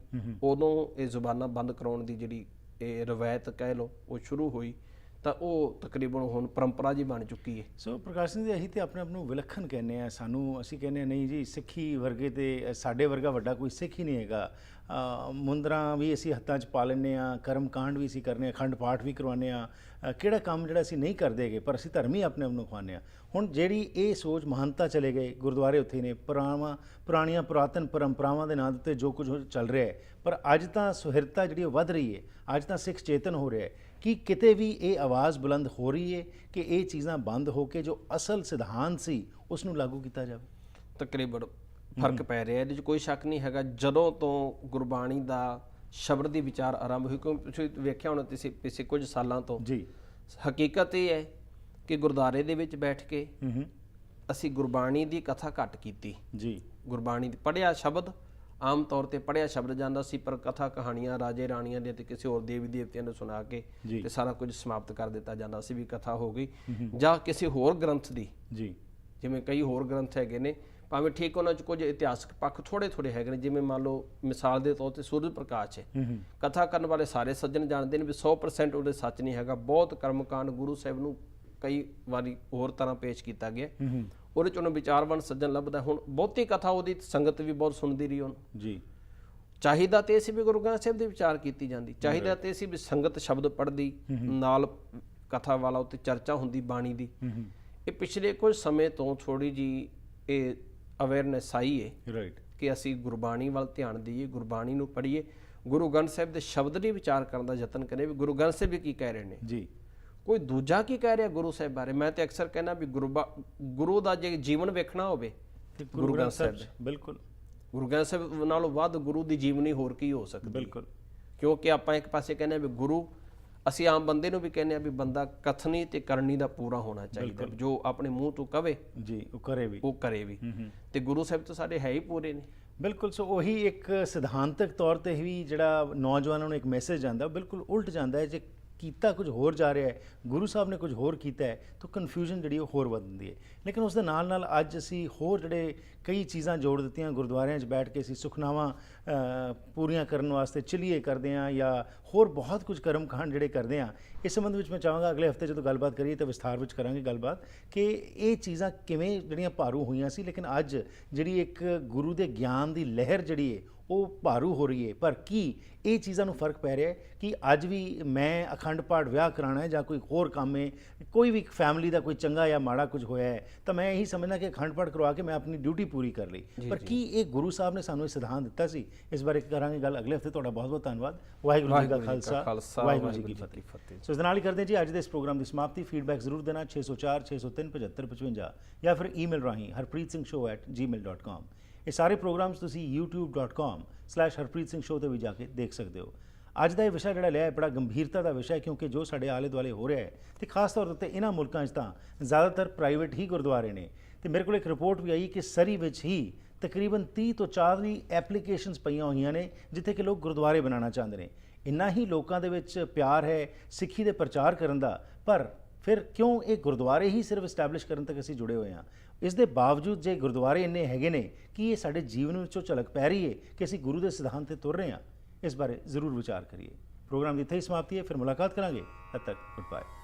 ਉਦੋਂ ਇਹ ਜ਼ੁਬਾਨਾਂ ਬੰਦ ਕਰਾਉਣ ਦੀ ਜਿਹੜੀ ਇਹ ਰਵਾਇਤ ਕਹਿ ਲਓ ਉਹ ਸ਼ੁਰੂ ਹੋਈ। ਤਾਂ ਉਹ ਤਕਰੀਬਨ ਹੁਣ ਪਰੰਪਰਾ ਜੀ ਬਣ ਚੁੱਕੀ ਹੈ। ਸੋ ਪ੍ਰਕਾਸ਼ ਸਿੰਘ ਜੀ ਅਸੀਂ ਤੇ ਆਪਣੇ ਆਪ ਨੂੰ ਵਿਲੱਖਣ ਕਹਿੰਦੇ ਆ ਸਾਨੂੰ ਅਸੀਂ ਕਹਿੰਦੇ ਹਾਂ, ਨਹੀਂ ਜੀ ਸਿੱਖੀ ਵਰਗੇ ਤੇ ਸਾਡੇ ਵਰਗਾ ਵੱਡਾ ਕੋਈ ਸਿੱਖ ਹੀ ਨਹੀਂ ਹੈਗਾ। ਅ, ਮੁੰਦਰਾਂ ਵੀ ਅਸੀਂ ਹੱਥਾਂ 'ਚ ਪਾ ਲੈਂਦੇ ਆ ਕਰਮ ਕਾਂਡ ਵੀ ਅਸੀਂ ਕਰਨੇ ਆ ਅਖੰਡ ਪਾਠ ਵੀ ਕਰਵਾਉਂਦੇ ਆ ਕਿਹੜਾ ਕੰਮ ਜਿਹੜਾ ਅਸੀਂ ਨਹੀਂ ਕਰਦੇਗੇ ਪਰ ਅਸੀਂ ਧਰਮ ਹੀ ਆਪਣੇ ਆਪ ਨੂੰ ਖਵਾਉਂਦੇ ਆ ਹੁਣ ਜਿਹੜੀ ਇਹ ਸੋਚ ਮਹਾਨਤਾ ਚਲੇ ਗਏ ਗੁਰਦੁਆਰੇ ਉੱਥੇ ਨੇ ਪੁਰਾਣਾ ਪੁਰਾਣੀਆਂ ਪੁਰਾਤਨ ਪਰੰਪਰਾਵਾਂ ਦੇ ਨਾਂ ਦੇ ਉੱਤੇ ਜੋ ਕੁਝ ਚੱਲ ਰਿਹਾ ਹੈ। ਪਰ ਅੱਜ ਤਾਂ ਸੁਹਿਰਤਾ ਜਿਹੜੀ ਉਹ ਵੱਧ ਰਹੀ ਹੈ ਅੱਜ ਤਾਂ ਸਿੱਖ ਚੇਤਨ ਹੋ ਰਿਹਾ ਹੈ। ਕਿ ਕਿਤੇ ਵੀ ਇਹ ਆਵਾਜ਼ ਬੁਲੰਦ ਹੋ ਰਹੀ ਹੈ ਕਿ ਇਹ ਚੀਜ਼ਾਂ ਬੰਦ ਹੋ ਕੇ ਜੋ ਅਸਲ ਸਿਧਾਂਤ ਸੀ ਉਸ ਨੂੰ ਲਾਗੂ ਕੀਤਾ ਜਾਵੇ। ਤਕਰੀਬਨ ਫ਼ਰਕ ਪੈ ਰਿਹਾ ਇਹਦੇ 'ਚ ਕੋਈ ਸ਼ੱਕ ਨਹੀਂ ਹੈਗਾ। ਜਦੋਂ ਤੋਂ ਗੁਰਬਾਣੀ ਦਾ ਸ਼ਬਦ ਦੀ ਵਿਚਾਰ ਆਰੰਭ ਹੋਈ ਕਿਉਂਕਿ ਤੁਸੀਂ ਵੇਖਿਆ ਹੋਣਾ ਤੁਸੀਂ ਪਿਛੇ ਕੁਝ ਸਾਲਾਂ ਤੋਂ। ਜੀ। ਹਕੀਕਤ ਇਹ ਹੈ ਕਿ ਗੁਰਦਾਰੇ ਦੇ ਵਿੱਚ ਬੈਠ ਕੇ ਅਸੀਂ ਗੁਰਬਾਣੀ ਦੀ ਕਥਾ ਘੱਟ ਕੀਤੀ। ਜੀ। ਗੁਰਬਾਣੀ ਦੀ ਪੜਿਆ ਸ਼ਬਦ ਆਮ ਤੌਰ ਤੇ ਪੜਿਆ ਸ਼ਬਦ ਜਾਂਦਾ ਸੀ ਪਰ ਕਥਾ ਕਹਾਣੀਆਂ ਰਾਜੇ ਰਾਣੀਆਂ ਦੀਆਂ ਤੇ ਕਿਸੇ ਹੋਰ ਦੇਵੀ ਦੇਵਤਿਆਂ ਨੂੰ ਸੁਣਾ ਕੇ। ਤੇ ਸਾਰਾ ਕੁਝ ਸਮਾਪਤ ਕਰ ਦਿੱਤਾ ਜਾਂਦਾ ਸੀ ਵੀ ਕਥਾ ਹੋ ਗਈ। ਜਾਂ ਕਿਸੇ ਹੋਰ ਗ੍ਰੰਥ ਦੀ। ਜੀ। ਜਿਵੇਂ ਕਈ ਹੋਰ ਗ੍ਰੰਥ ਹੈਗੇ ਨੇ ਭਾਵੇਂ ਠੀਕ ਉਹਨਾਂ ਚ ਕੁਝ ਇਤਿਹਾਸਕ ਪੱਖ ਥੋੜੇ ਥੋੜੇ ਹੈਗੇ ਨੇ ਜਿਵੇਂ ਮੰਨ ਲਓ ਮਿਸਾਲ ਦੇ ਤੌਰ ਤੇ ਸੂਰਜ ਪ੍ਰਕਾਸ਼ ਹੈ। ਕਥਾ ਕਰਨ ਵਾਲੇ ਸਾਰੇ ਸੱਜਣ ਜਾਣਦੇ ਨੇ ਵੀ 100% ਉਹਦੇ ਸੱਚ ਨਹੀਂ ਹੈਗਾ। ਬਹੁਤ ਕਰਮਕਾਂਡ ਗੁਰੂ ਸਾਹਿਬ ਨੂੰ ਕਈ ਵਾਰੀ ਹੋਰ ਤਰ੍ਹਾਂ ਪੇਸ਼ ਕੀਤਾ ਗਿਆ। ਉਹਦੇ ਚ ਉਹਨੂੰ ਵਿਚਾਰਵਾਨ ਸੱਜਣ ਲੱਭਦਾ ਹੁਣ ਬਹੁਤੀ ਕਥਾ ਉਹਦੀ ਸੰਗਤ ਵੀ ਬਹੁਤ ਸੁਣਦੀ ਰਹੀ ਉਹਨੂੰ। ਜੀ। ਚਾਹੀਦਾ ਤੇ ਸੀ ਵੀ ਗੁਰੂ ਗ੍ਰੰਥ ਸਾਹਿਬ ਦੀ ਵਿਚਾਰ ਕੀਤੀ ਜਾਂਦੀ ਚਾਹੀਦਾ ਤੇ ਸੀ ਵੀ ਸੰਗਤ ਸ਼ਬਦ ਪੜ੍ਹਦੀ ਨਾਲ ਕਥਾ ਵਾਲਾ ਉੱਤੇ ਚਰਚਾ ਹੁੰਦੀ ਬਾਣੀ ਦੀ। ਇਹ ਪਿਛਲੇ ਕੁਝ ਸਮੇਂ ਤੋਂ ਥੋੜੀ ਜੀ ਇਹ ਅਵੇਅਰਨੈਸ ਆਈ ਹੈ ਰਾਈਟ ਕਿ ਅਸੀਂ ਗੁਰਬਾਣੀ ਵੱਲ ਧਿਆਨ ਦਈਏ ਗੁਰਬਾਣੀ ਨੂੰ ਪੜ੍ਹੀਏ। ਗੁਰੂ ਗ੍ਰੰਥ ਸਾਹਿਬ ਦੇ ਸ਼ਬਦ ਦੀ ਵਿਚਾਰ ਕਰਨ ਦਾ ਯਤਨ ਕਰੀਏ ਵੀ ਗੁਰੂ ਗ੍ਰੰਥ ਸਾਹਿਬ ਵੀ ਕੀ ਕਹਿ ਰਹੇ ਨੇ। ਜੀ। ਕੋਈ ਦੂਜਾ ਕੀ ਕਹਿ ਰਿਹਾ ਗੁਰੂ ਸਾਹਿਬ ਬਾਰੇ? ਮੈਂ ਤੇ ਅਕਸਰ ਕਹਿੰਦਾ ਵੀ ਗੁਰੂ ਦਾ ਜੇ ਜੀਵਨ ਵੇਖਣਾ ਹੋਵੇ ਗੁਰੂ ਗ੍ਰੰਥ ਸਾਹਿਬ ਬਿਲਕੁਲ। ਗੁਰੂ ਗ੍ਰੰਥ ਸਾਹਿਬ ਨਾਲੋਂ ਵੱਧ ਗੁਰੂ ਦੀ ਜੀਵਨੀ ਹੋਰ ਕੀ ਹੋ ਸਕਦੀ? ਬਿਲਕੁਲ। ਕਿਉਂਕਿ ਆਪਾਂ ਇੱਕ ਪਾਸੇ ਕਹਿੰਦੇ ਆ ਵੀ ਗੁਰੂ ਅਸੀਂ ਆਮ ਬੰਦੇ ਨੂੰ ਵੀ ਕਹਿੰਦੇ ਆ ਵੀ ਬੰਦਾ ਕਥਨੀ ਤੇ ਕਰਨੀ ਦਾ ਪੂਰਾ ਹੋਣਾ ਚਾਹੀਦਾ। ਜੋ ਆਪਣੇ ਮੂੰਹ ਤੋਂ ਕਵੇ ਜੀ ਉਹ ਕਰੇ ਵੀ। ਉਹ ਕਰੇ ਵੀ। ਤੇ ਗੁਰੂ ਸਾਹਿਬ ਤਾਂ ਸਾਡੇ ਹੈ ਹੀ ਪੂਰੇ ਨੇ। ਬਿਲਕੁਲ ਸੋ ਉਹੀ ਇੱਕ ਸਿਧਾਂਤਕ ਤੌਰ ਤੇ ਵੀ ਜਿਹੜਾ ਨੌਜਵਾਨਾਂ ਨੂੰ ਇੱਕ ਮੈਸੇਜ ਜਾਂਦਾ ਬਿਲਕੁਲ ਉਲਟ ਜਾਂਦਾ ਹੈ। ਜੇ ਕੀਤਾ ਕੁਝ ਹੋਰ ਜਾ ਰਿਹਾ ਹੈ, ਗੁਰੂ ਸਾਹਿਬ ਨੇ ਕੁਝ ਹੋਰ ਕੀਤਾ ਹੈ, ਤਾਂ ਕਨਫਿਊਜ਼ਨ ਜਿਹੜੀ ਉਹ ਹੋਰ ਵੱਧਦੀ ਹੈ। ਲੇਕਿਨ ਉਸ ਦੇ ਨਾਲ ਨਾਲ ਅੱਜ ਅਸੀਂ ਹੋਰ ਜਿਹੜੇ ਕਈ ਚੀਜ਼ਾਂ ਜੋੜ ਦਿੱਤੀਆਂ ਗੁਰਦੁਆਰਿਆਂ 'ਚ ਬੈਠ ਕੇ ਅਸੀਂ ਸੁਖਨਾਵਾਂ ਪੂਰੀਆਂ ਕਰਨ ਵਾਸਤੇ ਚਲੀਏ ਕਰਦੇ ਹਾਂ ਜਾਂ ਹੋਰ ਬਹੁਤ ਕੁਝ ਕਰਮ ਕਰਮਕਾਂਡ ਜਿਹੜੇ ਕਰਦੇ ਹਾਂ, ਇਸ ਸੰਬੰਧ ਵਿੱਚ ਮੈਂ ਚਾਹਾਂਗਾ ਅਗਲੇ ਹਫ਼ਤੇ ਜਦੋਂ ਗੱਲਬਾਤ ਕਰੀਏ ਤਾਂ ਵਿਸਥਾਰ ਵਿੱਚ ਕਰਾਂਗੇ ਗੱਲਬਾਤ ਕਿ ਇਹ ਚੀਜ਼ਾਂ ਕਿਵੇਂ ਜਿਹੜੀਆਂ ਭਾਰੂ ਹੋਈਆਂ ਸੀ, ਲੇਕਿਨ ਅੱਜ ਜਿਹੜੀ ਇੱਕ ਗੁਰੂ ਦੇ ਗਿਆਨ ਦੀ ਲਹਿਰ ਜਿਹੜੀ ਹੈ ਉਹ ਭਾਰੂ ਹੋ ਰਹੀ ਹੈ ਪਰ ਕੀ ਇਹ ਚੀਜ਼ਾਂ ਨੂੰ ਫ਼ਰਕ ਪੈ ਰਿਹਾ ਹੈ ਕਿ ਅੱਜ ਵੀ ਮੈਂ ਅਖੰਡ ਪਾਠ ਵਿਆਹ ਕਰਾਣਾ ਹੈ ਜਾਂ ਕੋਈ ਹੋਰ ਕੰਮ ਹੈ ਕੋਈ ਵੀ ਫੈਮਿਲੀ ਦਾ ਕੋਈ ਚੰਗਾ ਜਾਂ ਮਾੜਾ ਕੁਝ ਹੋਇਆ ਹੈ ਤਾਂ ਮੈਂ ਇਹੀ ਸਮਝਦਾ ਕਿ ਅਖੰਡ ਪਾਠ ਕਰਵਾ ਕੇ ਮੈਂ ਆਪਣੀ ਡਿਊਟੀ ਪੂਰੀ ਕਰ ਲਈ। ਪਰ ਕੀ ਇਹ ਗੁਰੂ ਸਾਹਿਬ ਨੇ ਸਾਨੂੰ ਇਹ ਸਿਧਾਂਤ ਦਿੱਤਾ ਸੀ? ਇਸ ਬਾਰੇ ਕਰਾਂਗੇ ਗੱਲ ਅਗਲੇ ਹਫ਼ਤੇ। ਤੁਹਾਡਾ ਬਹੁਤ ਬਹੁਤ ਧੰਨਵਾਦ। ਵਾਹਿਗੁਰੂ ਜੀ ਕਾ ਖਾਲਸਾ। ਵਾਹਿਗੁਰੂ ਜੀ ਕੀ ਫਤਿਹ। ਸੋ ਇਸ ਦੇ ਨਾਲ ਹੀ ਕਰਦੇ ਜੀ ਅੱਜ ਦੇ ਇਸ ਪ੍ਰੋਗਰਾਮ ਦੀ ਸਮਾਪਤੀ। ਫੀਡਬੈਕ ਜ਼ਰੂਰ ਦੇਣਾ 604 603 7555 ਜਾਂ ਫਿਰ ਈਮੇਲ ਰਾਹੀਂ harpreetsingshowat@gmail.com ਇਹ ਸਾਰੇ ਪ੍ਰੋਗਰਾਮਸ ਤੁਸੀਂ youtube.com/harpreetsingshowਤੇ ਵੀ ਜਾ ਕੇ ਦੇਖ ਸਕਦੇ ਹੋ। ਅੱਜ ਦਾ ਇਹ ਵਿਸ਼ਾ ਜਿਹੜਾ ਲਿਆ ਹੈ ਬੜਾ ਗੰਭੀਰਤਾ ਦਾ ਵਿਸ਼ਾ ਹੈ, ਕਿਉਂਕਿ ਜੋ ਸਾਡੇ ਆਲੇ ਦੁਆਲੇ ਹੋ ਰਿਹਾ ਹੈ, ਤੇ ਖਾਸ ਤੌਰ ਉੱਤੇ ਇਹਨਾਂ ਮੁਲਕਾਂ 'ਚ ਤਾਂ ਜ਼ਿਆਦਾਤਰ ਪ੍ਰਾਈਵੇਟ ਹੀ ਗੁਰਦੁਆਰੇ ਨੇ। ਤੇ ਮੇਰੇ ਕੋਲ ਇੱਕ ਰਿਪੋਰਟ ਵੀ ਆਈ ਕਿ ਸਰੀ ਵਿੱਚ ਹੀ ਤਕਰੀਬਨ 30 ਤੋਂ 40 ਐਪਲੀਕੇਸ਼ਨਸ ਪਈਆਂ ਹੋਈਆਂ ਨੇ, ਜਿੱਥੇ ਕਿ ਲੋਕ ਗੁਰਦੁਆਰੇ ਬਣਾਉਣਾ ਚਾਹੁੰਦੇ ਨੇ। ਇੰਨਾ ਹੀ ਲੋਕਾਂ ਦੇ ਵਿੱਚ ਪਿਆਰ ਹੈ, ਸਿੱਖੀ ਦੇ ਪ੍ਰਚਾਰ ਕਰਨ ਦਾ, ਪਰ ਫਿਰ ਕਿਉਂ ਇਹ ਗੁਰਦੁਆਰੇ ਹੀ ਸਿਰਫ ਐਸਟੈਬਲਿਸ਼ ਕਰਨ ਤੱਕ ਅਸੀਂ ਜੁੜੇ ਹੋਏ ਹਾਂ? ਇਸ ਦੇ ਬਾਵਜੂਦ ਜੇ ਗੁਰਦੁਆਰੇ ਇੰਨੇ ਹੈਗੇ ਨੇ, ਕਿ ਇਹ ਸਾਡੇ ਜੀਵਨ ਵਿੱਚੋਂ ਝਲਕ ਪੈ ਰਹੀ ਹੈ ਕਿ ਅਸੀਂ ਗੁਰੂ ਦੇ ਸਿਧਾਂਤ ਤੇ ਤੁਰ ਰਹੇ ਹਾਂ? ਇਸ ਬਾਰੇ ਜ਼ਰੂਰ ਵਿਚਾਰ ਕਰੀਏ ਪ੍ਰੋਗਰਾਮ ਦੀ ਇੱਥੇ ਹੀ ਸਮਾਪਤੀ ਹੈ ਫਿਰ ਮੁਲਾਕਾਤ ਕਰਾਂਗੇ ਤਦ ਤੱਕ ਗੁੱਡ ਬਾਏ